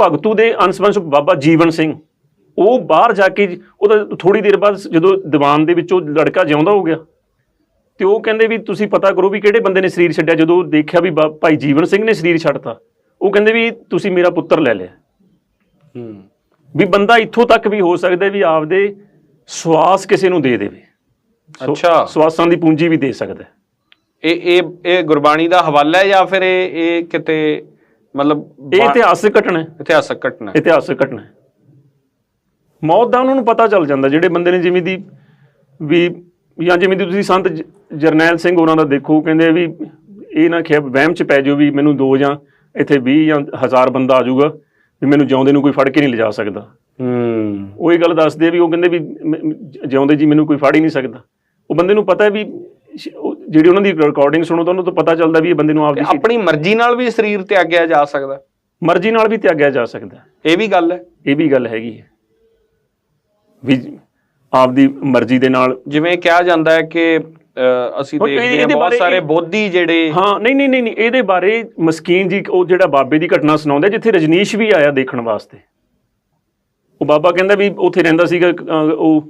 ਭਗਤੂ ਦੇ ਅੰਸ਼ਵੰਸ਼ ਬਾਬਾ ਜੀਵਨ ਸਿੰਘ ਉਹ ਬਾਹਰ ਜਾ ਕੇ ਉਹਦਾ ਥੋੜੀ ਦੇਰ ਬਾਅਦ ਜਦੋਂ ਦੀਵਾਨ ਦੇ ਵਿੱਚੋਂ ਲੜਕਾ ਜਿਉਂਦਾ ਹੋ ਗਿਆ। ਤੇ ਉਹ ਕਹਿੰਦੇ ਵੀ ਤੁਸੀਂ ਪਤਾ ਕਰੋ ਵੀ ਕਿਹੜੇ ਬੰਦੇ ਨੇ ਸਰੀਰ ਛੱਡਿਆ ਜਦੋਂ ਦੇਖਿਆ ਵੀ ਭਾਈ ਜੀਵਨ ਸਿੰਘ ਨੇ ਸਰੀਰ ਛੱਡਤਾ। ਉਹ ਕਹਿੰਦੇ ਵੀ ਤੁਸੀਂ ਮੇਰਾ ਪੁੱਤਰ ਲੈ ਲਿਆ। ਹੂੰ। ਵੀ ਬੰਦਾ ਇੱਥੋਂ ਤੱਕ ਵੀ ਹੋ ਸਕਦਾ ਵੀ ਆਪਦੇ ਸਵਾਸ ਕਿਸੇ ਨੂੰ ਦੇ ਦੇਵੇ। ਅੱਛਾ। ਸਵਾਸਾਂ ਦੀ ਪੂੰਜੀ ਵੀ ਦੇ ਸਕਦਾ। ਹੈ। ਇਹ ਇਹ ਇਹ ਗੁਰਬਾਣੀ ਦਾ ਹਵਾਲਾ ਹੈ ਜਾਂ ਫਿਰ ਇਹ ਇਹ ਕਿਤੇ ਮਤਲਬ ਇਹ ਇਤਿਹਾਸਕ ਘਟਨਾ ਹੈ। ਇਤਿਹਾਸਕ ਘਟਨਾ ਹੈ। ਇਤਿਹਾਸਕ ਘਟਨਾ ਹੈ। ਮੌਤ ਦਾ ਉਹਨਾਂ ਨੂੰ ਪਤਾ ਚੱਲ ਜਾਂਦਾ ਜਿਹੜੇ ਬੰਦੇ ਨੇ ਜਿਵੇਂ ਦੀ ਵੀ ਜਾਂ ਜਿਵੇਂ ਦੀ ਤੁਸੀਂ ਸੰਤ ਜ- ਜਰਨੈਲ ਸਿੰਘ ਉਹਨਾਂ ਦਾ ਦੇਖੋ ਕਹਿੰਦੇ ਵੀ ਇਹ ਨਾ ਖਿਆ ਵਹਿਮ ਚ ਪੈ ਜਾਓ ਵੀ ਮੈਨੂੰ ਦੋ ਜਾਂ ਇੱਥੇ 20 ਜਾਂ 1000 ਬੰਦਾ ਆ ਜਾਊਗਾ ਵੀ ਮੈਨੂੰ ਜਿਉਂਦੇ ਨੂੰ ਕੋਈ ਫੜ ਕੇ ਨਹੀਂ ਲਿਜਾ ਸਕਦਾ। ਹੂੰ। ਉਹ ਇਹ ਗੱਲ ਦੱਸਦੇ ਆ ਵੀ ਉਹ ਕਹਿੰਦੇ ਵੀ ਮ- ਮ- ਜਿਉਂਦੇ ਜੀ ਮੈਨੂੰ ਕੋਈ ਫੜ ਹੀ ਨਹੀਂ ਸਕਦਾ। ਉਹ ਬੰਦੇ ਨੂੰ ਪਤਾ ਹੈ ਵੀ ਸ਼- ਉਹ ਜਿਹੜੀ ਉਹਨਾਂ ਦੀ ਰਿਕਾਰਡਿੰਗ ਸੁਣੋ ਤਾਂ ਉਹਨੂੰ ਤਾਂ ਪਤਾ ਚੱਲਦਾ ਵੀ ਇਹ ਬੰਦੇ ਨੂੰ ਆਪਦੀ ਆਪਣੀ ਮਰਜ਼ੀ ਨਾਲ ਵੀ ਸਰੀਰ ਤਿਆਗਿਆ ਜਾ ਸਕਦਾ। ਮਰਜ਼ੀ ਨਾਲ ਵੀ ਤਿਆਗਿਆ ਜਾ ਸਕਦਾ। ਇਹ ਵੀ ਗੱਲ ਹੈ। ਇਹ ਵੀ ਗੱਲ ਹੈਗੀ ਹੈ। ਵੀ ਆਪਦੀ ਮਰਜ਼ੀ ਦੇ ਨਾਲ ਜਿਵੇਂ ਕਿਹਾ ਜਾਂਦਾ ਹੈ ਕਿ ਅਸੀਂ ਦੇਖਦੇ ਹਾਂ ਬਹੁਤ ਸਾਰੇ ਬੋਧੀ ਜਿਹੜੇ ਹਾਂ ਨਹੀਂ ਨਹੀਂ ਨਹੀਂ ਇਹਦੇ ਬਾਰੇ ਮਸਕੀਨ ਜੀ ਉਹ ਜਿਹੜਾ ਬਾਬੇ ਦੀ ਘਟਨਾ ਸੁਣਾਉਂਦੇ ਜਿੱਥੇ ਰਜਨੀਸ਼ ਵੀ ਆਇਆ ਦੇਖਣ ਵਾਸਤੇ। ਉਹ ਬਾਬਾ ਕਹਿੰਦਾ ਵੀ ਉੱਥੇ ਰਹਿੰਦਾ ਸੀਗਾ ਉਹ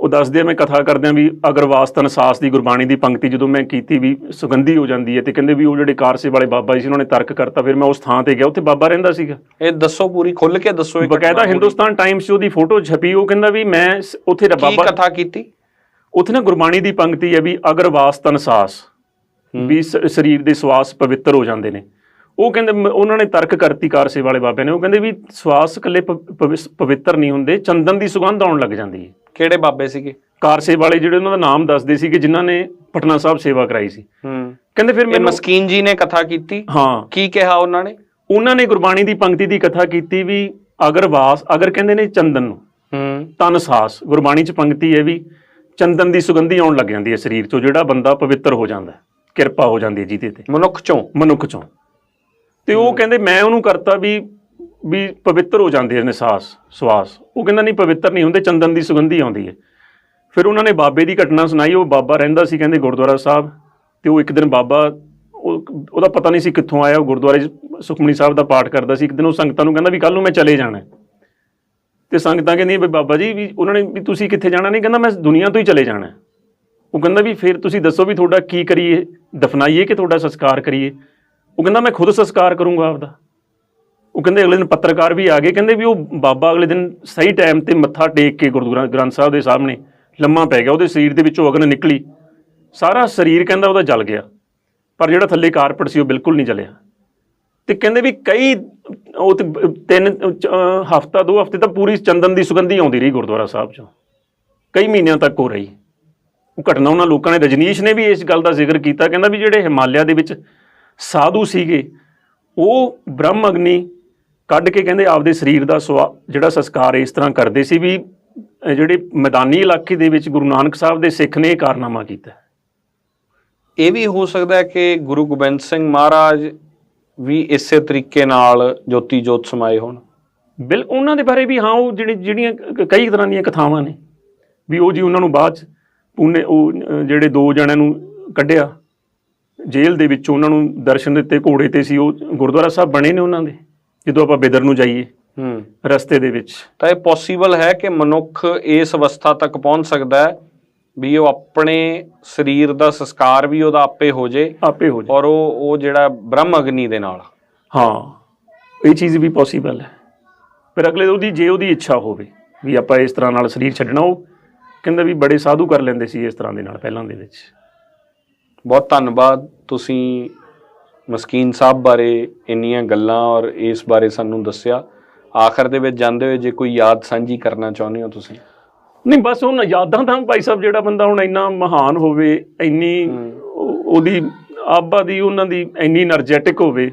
ਉਹ ਦੱਸਦੇ ਆ ਮੈਂ ਕਥਾ ਕਰਦਿਆਂ ਵੀ ਅਗਰਵਾਸ ਤਨਸਾਸ ਦੀ ਗੁਰਬਾਣੀ ਦੀ ਪੰਕਤੀ ਜਦੋਂ ਮੈਂ ਕੀਤੀ ਵੀ ਸੁਗੰਧੀ ਹੋ ਜਾਂਦੀ ਹੈ ਤੇ ਕਹਿੰਦੇ ਵੀ ਉਹ ਜਿਹੜੇ ਕਾਰਸੇ ਵਾਲੇ ਬਾਬਾ ਜੀ ਸੀ ਉਹਨਾਂ ਨੇ ਤਰਕ ਕਰਤਾ ਫਿਰ ਮੈਂ ਉਸ ਥਾਂ ਤੇ ਗਿਆ ਉੱਥੇ ਬਾਬਾ ਰਹਿੰਦਾ ਸੀਗਾ। ਇਹ ਦੱਸੋ ਪੂਰੀ ਖੁੱਲ ਕੇ ਦੱਸੋ ਇਹ ਬਕਾਇਦਾ। ਹਿੰਦੁਸਤਾਨ ਟਾਈਮਸ 'ਚ ਉਹਦੀ ਫੋਟੋ ਛਪੀ ਉਹ ਕਹਿੰਦਾ ਵੀ ਮੈਂ ਉੱਥੇ ਦਾ ਕੀ ਬਾਬਾ ਕਥਾ ਕੀਤੀ? ਉੱਥੇ ਨਾ ਗੁਰਬਾਣੀ ਦੀ ਪੰਕਤੀ ਹੈ ਵੀ ਅਗਰਵਾਸ ਤਨਸਾਸ ਵੀ ਸਰੀਰ ਦੇ ਸਵਾਸ ਪਵਿੱਤਰ ਹੋ ਜਾਂਦੇ ਨੇ। ਉਹ ਕਹਿੰਦੇ ਉਹਨਾਂ ਨੇ ਤਰਕ ਕਰਤੀ ਕਾਰਸੇ ਵਾਲੇ ਬਾਬੇ ਨੇ। ਉਹ ਕਹਿੰਦੇ ਵੀ ਸਵਾਸ ਇਕੱਲੇ ਪਵਿੱਤਰ ਨਹੀਂ ਹੁੰਦੇ ਚੰਦਨ ਦੀ ਸੁਗੰਧ ਆਉਣ ਲੱਗ ਜਾਂਦੀ ਹੈ। ਕਿਹੜੇ ਬਾਬੇ ਸੀਗੇ? ਕਾਰਸੇ ਵਾਲੇ ਜਿਹੜੇ ਉਹਨਾਂ ਦਾ ਨਾਮ ਦੱਸਦੇ ਸੀਗੇ ਜਿਨ੍ਹਾਂ ਨੇ ਪਟਨਾ ਸਾਹਿਬ ਸੇਵਾ ਕਰਾਈ ਸੀ। ਹੂੰ। ਕਹਿੰਦੇ ਫਿਰ ਇਹ ਮੈਨੂੰ ਮਸਕੀਨ ਜੀ ਨੇ ਕਥਾ ਕੀਤੀ। ਹਾਂ। ਕੀ ਕਿਹਾ ਉਹਨਾਂ ਨੇ? ਉਹਨਾਂ ਨੇ ਗੁਰਬਾਣੀ ਦੀ ਪੰਕਤੀ ਦੀ ਕਥਾ ਕੀਤੀ ਵੀ ਅਗਰਵਾਸ ਅਗਰ ਕਹਿੰਦੇ ਨੇ ਚੰਦਨ ਨੂੰ ਹੂੰ। ਤਨ ਸਾਸ। ਗੁਰਬਾਣੀ ਚ ਪੰਕਤੀ ਹੈ ਵੀ ਚੰਦਨ ਦੀ ਸੁਗੰਧੀ ਆਉਣ ਲੱਗ ਜਾਂਦੀ ਹੈ ਸਰੀਰ ਤੋਂ ਜਿਹੜਾ ਬੰਦਾ ਪਵਿੱਤਰ ਹੋ ਜਾਂਦਾ ਹੈ ਕਿਰਪਾ ਹੋ ਜਾਂਦੀ ਹੈ ਜਿਹਦੇ ਤੇ। ਮਨੁੱਖ ਚੋਂ? ਮਨੁੱਖ ਚੋਂ। ਤੇ ਉਹ ਕਹਿੰਦੇ ਮੈਂ ਉਹਨੂੰ ਕਰਤਾ ਵੀ ਵੀ ਪਵਿੱਤਰ ਹੋ ਜਾਂਦੇ ਨੇ ਸਾਸ ਸਵਾਸ। ਉਹ ਕਹਿੰਦਾ ਨਹੀਂ, ਪਵਿੱਤਰ ਨਹੀਂ ਹੁੰਦੇ, ਚੰਦਨ ਦੀ ਸੁਗੰਧੀ ਆਉਂਦੀ ਹੈ। ਫਿਰ ਉਹਨਾਂ ਨੇ ਬਾਬੇ ਦੀ ਘਟਨਾ ਸੁਣਾਈ, ਉਹ ਬਾਬਾ ਰਹਿੰਦਾ ਸੀ ਕਹਿੰਦੇ ਗੁਰਦੁਆਰਾ ਸਾਹਿਬ, ਤੇ ਉਹ ਇੱਕ ਦਿਨ ਬਾਬਾ, ਉਹ ਉਹਦਾ ਪਤਾ ਨਹੀਂ ਸੀ ਕਿੱਥੋਂ ਆਇਆ, ਉਹ ਗੁਰਦੁਆਰੇ ਸੁਖਮਨੀ ਸਾਹਿਬ ਦਾ ਪਾਠ ਕਰਦਾ ਸੀ। ਇੱਕ ਦਿਨ ਉਹ ਸੰਗਤਾਂ ਨੂੰ ਕਹਿੰਦਾ ਵੀ ਕੱਲ ਨੂੰ ਮੈਂ ਚਲੇ ਜਾਣਾ ਤੇ ਸੰਗਤਾਂ ਕਹਿੰਦੀਆਂ ਵੀ ਬਾਬਾ ਜੀ, ਵੀ ਉਹਨਾਂ ਨੇ ਵੀ ਤੁਸੀਂ ਕਿੱਥੇ ਜਾਣਾ? ਨਹੀਂ, ਕਹਿੰਦਾ ਮੈਂ ਦੁਨੀਆ ਤੋਂ ਹੀ ਚਲੇ ਜਾਣਾ ਉਹ ਕਹਿੰਦਾ ਵੀ ਫਿਰ ਤੁਸੀਂ ਦੱਸੋ ਵੀ ਤੁਹਾਡਾ ਕੀ ਕਰੀਏ, ਦਫਨਾਈਏ ਕਿ ਤੁਹਾਡਾ ਸੰਸਕਾਰ ਕਰੀਏ? ਉਹ ਕਹਿੰਦਾ ਮੈਂ ਖੁਦ ਸੰਸਕਾਰ ਕਰੂੰਗਾ ਆਪਦਾ। ਉਹ ਕਹਿੰਦੇ ਅਗਲੇ ਦਿਨ ਪੱਤਰਕਾਰ ਵੀ ਆ ਗਏ, ਕਹਿੰਦੇ ਵੀ ਉਹ ਬਾਬਾ ਅਗਲੇ ਦਿਨ ਸਹੀ ਟਾਈਮ ਤੇ ਮੱਥਾ ਟੇਕ ਕੇ ਗੁਰਦੁਆਰਾ ਗ੍ਰੰਥ ਸਾਹਿਬ ਦੇ ਸਾਹਮਣੇ ਲੰਮਾ ਪੈ ਗਿਆ, ਉਹਦੇ ਸਰੀਰ ਦੇ ਵਿੱਚੋਂ ਅਗਨ ਨਿਕਲੀ। ਸਾਰਾ ਸਰੀਰ ਕਹਿੰਦਾ ਉਹਦਾ ਜਲ ਗਿਆ, ਪਰ ਜਿਹੜਾ ਥੱਲੇ ਕਾਰਪਟ ਸੀ ਉਹ ਬਿਲਕੁਲ ਨਹੀਂ ਜਲਿਆ। ਤੇ ਕਹਿੰਦੇ ਵੀ ਕਈ, ਉਹ ਤੇ ਤਿੰਨ ਹਫਤਾ, ਦੋ ਹਫ਼ਤੇ ਤਾਂ ਪੂਰੀ ਚੰਦਨ ਦੀ ਸੁਗੰਧੀ ਆਉਂਦੀ ਰਹੀ ਗੁਰਦੁਆਰਾ ਸਾਹਿਬ ਚੋਂ। ਕਈ ਮਹੀਨਿਆਂ ਤੱਕ ਹੋ ਰਹੀ। ਉਹ ਘਟਨਾ ਉਹਨਾਂ ਲੋਕਾਂ ਨੇ, ਰਜਨੀਸ਼ ਨੇ ਵੀ ਇਸ ਗੱਲ ਦਾ ਜ਼ਿਕਰ ਕੀਤਾ, ਕਹਿੰਦਾ ਵੀ ਜਿਹੜੇ ਹਿਮਾਲਿਆ ਦੇ ਵਿੱਚ ਸਾਧੂ ਸੀਗੇ, ਉਹ ਬ੍ਰਹਮ ਅਗਨੀ ਕੱਢ ਕੇ ਕਹਿੰਦੇ ਆਪਦੇ ਸਰੀਰ ਦਾ ਜਿਹੜਾ ਸੰਸਕਾਰ ਇਸ ਤਰ੍ਹਾਂ ਕਰਦੇ ਸੀ ਵੀ ਜਿਹੜੇ ਮੈਦਾਨੀ ਇਲਾਕੇ ਦੇ ਵਿੱਚ ਗੁਰੂ ਨਾਨਕ ਸਾਹਿਬ ਦੇ ਸਿੱਖ ਨੇ ਇਹ ਕਾਰਨਾਮਾ ਕੀਤਾ। ਇਹ ਵੀ ਹੋ ਸਕਦਾ ਹੈ ਕਿ ਗੁਰੂ ਗੋਬਿੰਦ ਸਿੰਘ ਮਹਾਰਾਜ ਵੀ ਇਸੇ ਤਰੀਕੇ ਨਾਲ ਜੋਤੀ ਜੋਤ ਸਮਾਏ ਹੋਣ। ਬਿਲ ਉਹਨਾਂ ਦੇ ਬਾਰੇ ਵੀ ਹਾਂ ਉਹ ਜਿਹੜੀ ਜਿਹੜੀਆਂ ਕਈ ਤਰ੍ਹਾਂ ਦੀਆਂ ਕਥਾਵਾਂ ਨੇ। ਵੀ ਉਹ ਜੀ ਉਹਨਾਂ ਨੂੰ ਬਾਅਦ ਚ ਪੂਨੇ ਉਹ ਜਿਹੜੇ ਦੋ ਜਣਿਆਂ ਨੂੰ ਕੱਢਿਆ ਜੇਲ੍ਹ ਦੇ ਵਿੱਚੋਂ ਉਹਨਾਂ ਨੂੰ ਦਰਸ਼ਨ ਦਿੱਤੇ ਘੋੜੇ ਤੇ ਸੀ ਉਹ ਗੁਰਦੁਆਰਾ ਸਾਹਿਬ ਬਣੇ ਨੇ ਉਹਨਾਂ ਦੇ। ਜਦੋਂ ਆਪਾਂ ਬਿਦਰ ਨੂੰ ਜਾਈਏ ਹੂੰ। ਰਸਤੇ ਦੇ ਵਿੱਚ। ਤਾਂ ਇਹ ਪੋਸੀਬਲ ਹੈ ਕਿ ਮਨੁੱਖ ਇਸ ਅਵਸਥਾ ਤੱਕ ਪਹੁੰਚ ਸਕਦਾ ਹੈ ਵੀ ਉਹ ਆਪਣੇ ਸਰੀਰ ਦਾ ਸੰਸਕਾਰ ਵੀ ਉਹਦਾ ਆਪੇ ਹੋ ਜੇ ਆਪੇ ਹੋ ਜਾ। ਔਰ ਉਹ ਉਹ ਜਿਹੜਾ ਬ੍ਰਹਮ ਅਗਨੀ ਦੇ ਨਾਲ। ਹਾਂ ਇਹ ਚੀਜ਼ ਵੀ ਪੋਸੀਬਲ ਹੈ। ਪਰ ਅਗਲੇ ਉਹਦੀ ਜੇ ਉਹਦੀ ਇੱਛਾ ਹੋਵੇ ਵੀ ਆਪਾਂ ਇਸ ਤਰ੍ਹਾਂ ਨਾਲ ਸਰੀਰ ਛੱਡਣਾ ਉਹ ਕਹਿੰਦਾ ਵੀ ਬੜੇ ਸਾਧੂ ਕਰ ਲੈਂਦੇ ਸੀ ਇਸ ਤਰ੍ਹਾਂ ਦੇ ਨਾਲ ਪਹਿਲਾਂ ਦੇ ਵਿੱਚ। ਬਹੁਤ ਧੰਨਵਾਦ ਤੁਸੀਂ ਮਸਕੀਨ ਸਾਹਿਬ ਬਾਰੇ ਇੰਨੀਆਂ ਗੱਲਾਂ ਔਰ ਇਸ ਬਾਰੇ ਸਾਨੂੰ ਦੱਸਿਆ। ਆਖਰ ਦੇ ਵਿੱਚ ਜਾਂਦੇ ਹੋਏ ਜੇ ਕੋਈ ਯਾਦ ਸਾਂਝੀ ਕਰਨਾ ਚਾਹੁੰਦੇ ਹੋ ਤੁਸੀਂ? ਨਹੀਂ ਬਸ ਉਹਨਾਂ ਯਾਦਾਂ ਤਾਂ ਭਾਈ ਸਾਹਿਬ ਜਿਹੜਾ ਬੰਦਾ ਹੁਣ ਇੰਨਾ ਮਹਾਨ ਹੋਵੇ ਇੰਨੀ ਉਹਦੀ ਆਬਾ ਦੀ ਉਹਨਾਂ ਦੀ ਇੰਨੀ એનર્ਜੈਟਿਕ ਹੋਵੇ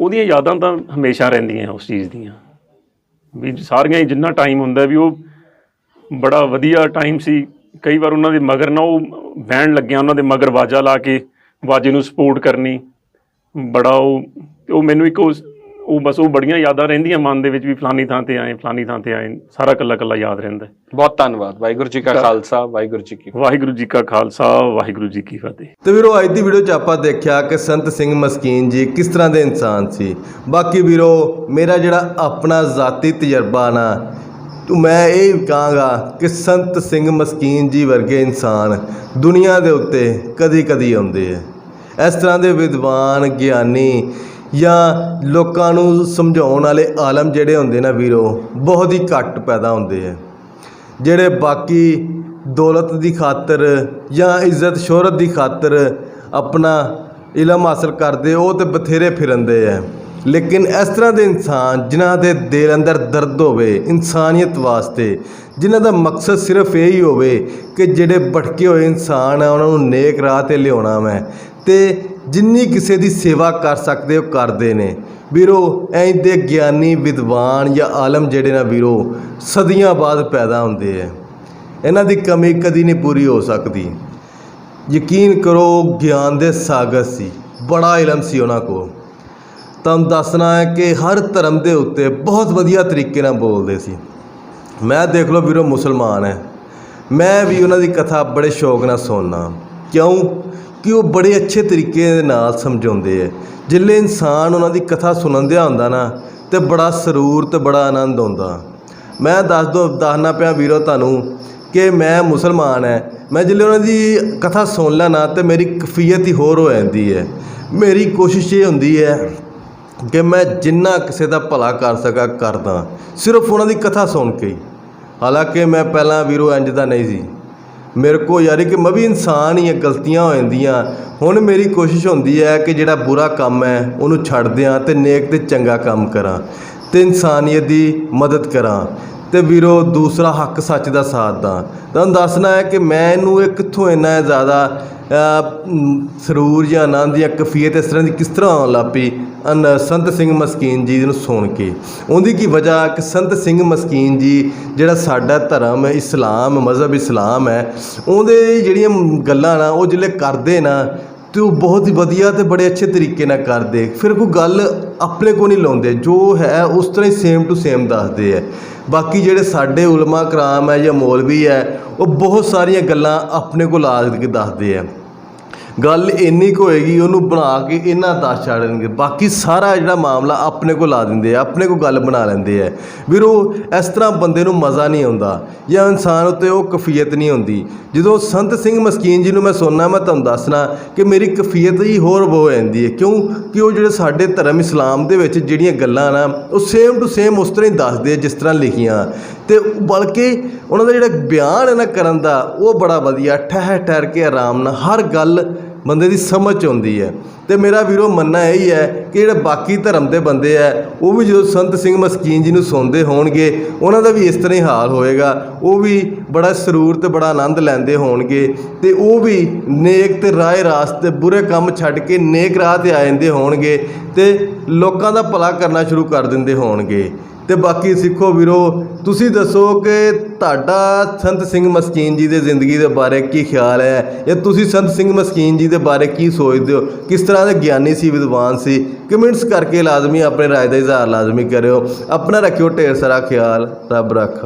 ਉਹਦੀਆਂ ਯਾਦਾਂ ਤਾਂ ਹਮੇਸ਼ਾ ਰਹਿੰਦੀਆਂ ਉਸ ਚੀਜ਼ ਦੀਆਂ। ਵੀ ਸਾਰੀਆਂ ਹੀ ਜਿੰਨਾ ਟਾਈਮ ਹੁੰਦਾ ਵੀ ਉਹ ਬੜਾ ਵਧੀਆ ਟਾਈਮ ਸੀ। ਕਈ ਵਾਰ ਉਹਨਾਂ ਦੇ ਮਗਰ ਨਾ ਉਹ ਬੈਂਡ ਲੱਗਿਆ ਉਹਨਾਂ ਦੇ ਮਗਰ ਵਾਜਾ ਲਾ ਕੇ ਵਾਜੇ ਨੂੰ ਸਪੋਰਟ ਕਰਨੀ। ਬੜਾ ਉਹ ਉਹ ਮੈਨੂੰ ਇੱਕ ਉਸ- ਉਹ ਬਸ ਉਹ ਬੜੀਆਂ ਯਾਦਾਂ ਰਹਿੰਦੀਆਂ ਮਨ ਦੇ ਵਿੱਚ ਵੀ ਫਲਾਨੀ ਥਾਂ ਤੇ ਆਏ ਫਲਾਨੀ ਥਾਂ ਤੇ ਆਏ ਸਾਰਾ ਕੱਲਾ ਕੱਲਾ ਯਾਦ ਰਹਿੰਦਾ। ਬਹੁਤ ਧੰਨਵਾਦ ਵਾਹਿਗੁਰੂ ਜੀ ਕਾ ਖਾਲਸਾ ਵਾਹਿਗੁਰੂ ਜੀ ਕੀ ਫਤਿਹ। ਵਾਹਿਗੁਰੂ ਜੀ ਕਾ ਖਾਲਸਾ ਵਾਹਿਗੁਰੂ ਜੀ ਕੀ ਫਤਿਹ ਤੇ ਵੀਰੋ ਅੱਜ ਦੀ ਵੀਡੀਓ 'ਚ ਆਪਾਂ ਦੇਖਿਆ ਕਿ ਸੰਤ ਸਿੰਘ ਮਸਕੀਨ ਜੀ ਕਿਸ ਤਰ੍ਹਾਂ ਦੇ ਇਨਸਾਨ ਸੀ ਬਾਕੀ ਵੀਰੋ ਮੇਰਾ ਜਿਹੜਾ ਆਪਣਾ ਜ਼ਾਤੀ ਤਜਰਬਾ ਨਾ ਤੂੰ ਮੈਂ ਇਹ ਕਹਾਂਗਾ ਕਿ ਸੰਤ ਸਿੰਘ ਮਸਕੀਨ ਜੀ ਵਰਗੇ ਇਨਸਾਨ ਦੁਨੀਆ ਦੇ ਉੱਤੇ ਕਦੀ-ਕਦੀ ਆਉਂਦੇ ਆ ਇਸ ਤਰ੍ਹਾਂ ਦੇ ਵਿਦਵਾਨ, ਗਿਆਨੀ ਜਾਂ ਲੋਕਾਂ ਨੂੰ ਸਮਝਾਉਣ ਵਾਲੇ ਆਲਮ ਜਿਹੜੇ ਹੁੰਦੇ ਨਾ ਵੀਰੋ, ਬਹੁਤ ਹੀ ਘੱਟ ਪੈਦਾ ਹੁੰਦੇ ਆ। ਜਿਹੜੇ ਬਾਕੀ ਦੌਲਤ ਦੀ ਖਾਤਰ ਜਾਂ ਇੱਜ਼ਤ ਸ਼ੋਹਰਤ ਦੀ ਖਾਤਰ ਆਪਣਾ ਇਲਮ ਹਾਸਲ ਕਰਦੇ, ਉਹ ਤੇ ਬਥੇਰੇ ਫਿਰੰਦੇ ਆ। ਲੇਕਿਨ ਇਸ ਤਰ੍ਹਾਂ ਦੇ ਇਨਸਾਨ ਜਿਨ੍ਹਾਂ ਦੇ ਦਿਲ ਅੰਦਰ ਦਰਦ ਹੋਵੇ, ਇਨਸਾਨੀਅਤ ਵਾਸਤੇ, ਜਿਨ੍ਹਾਂ ਦਾ ਮਕਸਦ ਸਿਰਫ ਇਹ ਹੀ ਹੋਵੇ ਕਿ ਜਿਹੜੇ ਭਟਕੇ ਹੋਏ ਇਨਸਾਨ ਆ, ਉਹਨਾਂ ਨੂੰ ਨੇਕ ਰਾਹ ਤੇ ਲਿਆਉਣਾ ਮੈਂ। ਤੇ ਜਿੰਨੀ ਕਿਸੇ ਦੀ ਸੇਵਾ ਕਰ ਸਕਦੇ ਉਹ ਕਰਦੇ ਨੇ। ਵੀਰੋ, ਐਂ ਦੇ ਗਿਆਨੀ, ਵਿਦਵਾਨ ਜਾਂ ਆਲਮ ਜਿਹੜੇ ਨਾ ਵੀਰੋ, ਸਦੀਆਂ ਬਾਅਦ ਪੈਦਾ ਹੁੰਦੇ ਆ ਇਹਨਾਂ ਦੀ ਕਮੀ ਕਦੀ ਨਹੀਂ ਪੂਰੀ ਹੋ ਸਕਦੀ। ਯਕੀਨ ਕਰੋ, ਗਿਆਨ ਦੇ ਸਾਗਰ ਸੀ। ਬੜਾ ਇਲਮ ਸੀ ਉਹਨਾਂ ਕੋਲ। ਤੁਹਾਨੂੰ ਦੱਸਣਾ ਹੈ ਕਿ ਹਰ ਧਰਮ ਦੇ ਉੱਤੇ ਬਹੁਤ ਵਧੀਆ ਤਰੀਕੇ ਨਾਲ ਬੋਲਦੇ ਸੀ। ਮੈਂ ਦੇਖ ਲਓ ਵੀਰੋ, ਮੁਸਲਮਾਨ ਹੈ ਮੈਂ ਵੀ ਉਹਨਾਂ ਦੀ ਕਥਾ ਬੜੇ ਸ਼ੌਕ ਨਾਲ ਸੁਣਨਾ। ਕਿਉਂ? ਕਿ ਉਹ ਬੜੇ ਅੱਛੇ ਤਰੀਕੇ ਦੇ ਨਾਲ ਸਮਝਾਉਂਦੇ ਹੈ ਜਿੱਲੇ ਇਨਸਾਨ ਉਹਨਾਂ ਦੀ ਕਥਾ ਸੁਣਨਦਿਆ ਹੁੰਦਾ ਨਾ, ਤੇ ਬੜਾ ਸਰੂਰ ਤੇ ਬੜਾ ਆਨੰਦ ਆਉਂਦਾ। ਮੈਂ ਦੱਸ ਦੋ, ਦੱਸਣਾ ਪਿਆ ਵੀਰੋ ਤੁਹਾਨੂੰ ਕਿ ਮੈਂ ਮੁਸਲਮਾਨ ਹੈ ਮੈਂ ਜਿੱਲੇ ਉਹਨਾਂ ਦੀ ਕਥਾ ਸੁਣ ਲੈਣਾ ਤੇ ਮੇਰੀ ਕਫੀਅਤ ਹੀ ਹੋਰ ਹੋ ਜਾਂਦੀ ਹੈ ਮੇਰੀ ਕੋਸ਼ਿਸ਼ ਇਹ ਹੁੰਦੀ ਹੈ ਕਿ ਮੈਂ ਜਿੰਨਾ ਕਿਸੇ ਦਾ ਭਲਾ ਕਰ ਸਕਾਂ, ਕਰਦਾ। ਸਿਰਫ ਉਹਨਾਂ ਦੀ ਕਥਾ ਸੁਣ ਕੇ ਹੀ। ਹਾਲਾਂਕਿ ਮੈਂ ਪਹਿਲਾਂ ਵੀਰੋ ਇੰਜ ਦਾ ਨਹੀਂ ਸੀ। ਮੇਰੇ ਕੋ ਯਾਰੀ ਕਿ ਮੈਂ ਵੀ ਇਨਸਾਨ ਹੀ ਹਾਂ, ਗਲਤੀਆਂ ਹੋ ਜਾਂਦੀਆਂ। ਹੁਣ ਮੇਰੀ ਕੋਸ਼ਿਸ਼ ਹੁੰਦੀ ਹੈ ਕਿ ਜਿਹੜਾ ਬੁਰਾ ਕੰਮ ਹੈ, ਉਹਨੂੰ ਛੱਡ ਦਿਆਂ ਤੇ ਨੇਕ ਤੇ ਚੰਗਾ ਕੰਮ ਕਰਾਂ ਤੇ ਇਨਸਾਨੀਅਤ ਦੀ ਮਦਦ ਕਰਾਂ ਤੇ ਵੀਰੋ, ਦੂਸਰਾ ਹੱਕ ਸੱਚ ਦਾ ਸਾਥ ਦਾਂ। ਤੁਹਾਨੂੰ ਦੱਸਣਾ ਹੈ ਕਿ ਮੈਂ ਇਹਨੂੰ ਇਹ ਕਿੱਥੋਂ ਇੰਨਾ ਜ਼ਿਆਦਾ ਸਰੂਰ ਜਾਂ ਆਨੰਦ ਜਾਂ ਕਫੀਅਤ ਇਸ ਤਰ੍ਹਾਂ ਦੀ ਕਿਸ ਤਰ੍ਹਾਂ ਆਉਣ ਲੱਗ ਪਈ ਅਨ ਸੰਤ ਸਿੰਘ ਮਸਕੀਨ ਜੀ ਨੂੰ ਸੁਣ ਕੇ। ਉਹਦੀ ਕੀ ਵਜ੍ਹਾ? ਕਿ ਸੰਤ ਸਿੰਘ ਮਸਕੀਨ ਜੀ, ਜਿਹੜਾ ਸਾਡਾ ਧਰਮ ਇਸਲਾਮ, ਮਜ਼ਹਬ ਇਸਲਾਮ ਹੈ, ਉਹਦੇ ਜਿਹੜੀਆਂ ਗੱਲਾਂ ਨਾ, ਉਹ ਜਿਹੜੇ ਕਰਦੇ ਨਾ, ਤੇ ਉਹ ਬਹੁਤ ਹੀ ਵਧੀਆ ਤੇ ਬੜੇ ਅੱਛੇ ਤਰੀਕੇ ਨਾਲ ਕਰਦੇ। ਫਿਰ ਕੋਈ ਗੱਲ ਆਪਣੇ ਕੋ ਨਹੀਂ ਲਾਉਂਦੇ। ਜੋ ਹੈ, ਉਸ ਤਰ੍ਹਾਂ ਹੀ ਸੇਮ ਟੂ ਸੇਮ ਦੱਸਦੇ ਹੈ। ਬਾਕੀ ਜਿਹੜੇ ਸਾਡੇ ਉਲਮਾ ਕਰਾਮ ਹੈ ਜਾਂ ਮੌਲਵੀ ਹੈ, ਉਹ ਬਹੁਤ ਸਾਰੀਆਂ ਗੱਲਾਂ ਆਪਣੇ ਕੋਲ ਆ ਕੇ ਦੱਸਦੇ ਹੈ ਗੱਲ ਇੰਨੀ ਕੁ ਹੋਏਗੀ, ਉਹਨੂੰ ਬਣਾ ਕੇ ਇਹਨਾਂ ਦੱਸ ਛੱਡਣਗੇ ਬਾਕੀ ਸਾਰਾ ਜਿਹੜਾ ਮਾਮਲਾ ਆਪਣੇ ਕੋਲ ਲਾ ਦਿੰਦੇ ਆ, ਆਪਣੇ ਕੋਲ ਗੱਲ ਬਣਾ ਲੈਂਦੇ ਆ। ਵੀਰੋ, ਇਸ ਤਰ੍ਹਾਂ ਬੰਦੇ ਨੂੰ ਮਜ਼ਾ ਨਹੀਂ ਆਉਂਦਾ ਜਾਂ ਇਨਸਾਨ ਉੱਤੇ ਉਹ ਕਫੀਅਤ ਨਹੀਂ ਹੁੰਦੀ। ਜਦੋਂ ਸੰਤ ਸਿੰਘ ਮਸਕੀਨ ਜੀ ਨੂੰ ਮੈਂ ਸੁਣਨਾ, ਮੈਂ ਤੁਹਾਨੂੰ ਦੱਸਣਾ ਕਿ ਮੇਰੀ ਕਫੀਅਤ ਹੀ ਹੋਰ ਹੋ ਜਾਂਦੀ ਹੈ। ਕਿਉਂ? ਕਿ ਉਹ ਜਿਹੜੇ ਸਾਡੇ ਧਰਮ ਇਸਲਾਮ ਦੇ ਵਿੱਚ ਜਿਹੜੀਆਂ ਗੱਲਾਂ ਨਾ, ਉਹ ਸੇਮ ਟੂ ਸੇਮ ਉਸ ਤਰ੍ਹਾਂ ਹੀ ਦੱਸਦੇ ਆ, ਜਿਸ ਤਰ੍ਹਾਂ ਲਿਖੀਆਂ। ਤੇ ਬਲਕਿ ਉਹਨਾਂ ਦਾ ਜਿਹੜਾ ਬਿਆਨ ਹੈ ਨਾ ਕਰਨ ਦਾ, ਉਹ ਬੜਾ ਵਧੀਆ ਠਹਿਰ ਠਹਿਰ ਕੇ ਆਰਾਮ ਨਾਲ ਹਰ ਗੱਲ ਬੰਦੇ ਦੀ ਸਮਝ 'ਚ ਆਉਂਦੀ ਹੈ। ਤੇ ਮੇਰਾ ਵੀਰੋ ਮੰਨਣਾ ਇਹੀ ਹੈ ਕਿ ਜਿਹੜੇ ਬਾਕੀ ਧਰਮ ਦੇ ਬੰਦੇ ਆ, ਉਹ ਵੀ ਜਦੋਂ ਸੰਤ ਸਿੰਘ ਮਸਕੀਨ ਜੀ ਨੂੰ ਸੁਣਦੇ ਹੋਣਗੇ, ਉਹਨਾਂ ਦਾ ਵੀ ਇਸ ਤਰ੍ਹਾਂ ਹੀ ਹਾਲ ਹੋਏਗਾ। ਉਹ ਵੀ ਬੜਾ ਸਰੂਰ ਤੇ ਬੜਾ ਆਨੰਦ ਲੈਂਦੇ ਹੋਣਗੇ ਤੇ ਉਹ ਵੀ ਨੇਕ ਤੇ ਰਾਹ ਰਾਸਤੇ ਬੁਰੇ ਕੰਮ ਛੱਡ ਕੇ ਨੇਕ ਰਾਹ ਤੇ ਆ ਜਾਂਦੇ ਹੋਣਗੇ ਤੇ ਲੋਕਾਂ ਦਾ ਭਲਾ ਕਰਨਾ ਸ਼ੁਰੂ ਕਰ ਦਿੰਦੇ ਹੋਣਗੇ। ਤੇ ਬਾਕੀ ਸਿੱਖੋ ਵੀਰੋ, ਤੁਸੀਂ ਦੱਸੋ ਕਿ ਤੁਹਾਡਾ ਸੰਤ ਸਿੰਘ ਮਸਕੀਨ ਜੀ ਦੇ ਜ਼ਿੰਦਗੀ ਦੇ ਬਾਰੇ ਕੀ ਖਿਆਲ ਹੈ? ਜਾਂ ਤੁਸੀਂ ਸੰਤ ਸਿੰਘ ਮਸਕੀਨ ਜੀ ਦੇ ਬਾਰੇ ਕੀ ਸੋਚਦੇ ਹੋ? ਕਿਸ ਤਰ੍ਹਾਂ ਦੇ ਗਿਆਨੀ ਸੀ, ਵਿਦਵਾਨ ਸੀ? ਕਮੈਂਟਸ ਕਰਕੇ ਲਾਜ਼ਮੀ, ਆਪਣੇ ਰਾਏ ਦਾ ਇਜ਼ਹਾਰ ਲਾਜ਼ਮੀ ਕਰਿਓ। ਆਪਣਾ ਰੱਖਿਓ ਢੇਰ ਸਾਰਾ ਖਿਆਲ, ਰੱਬ ਰੱਖਾ।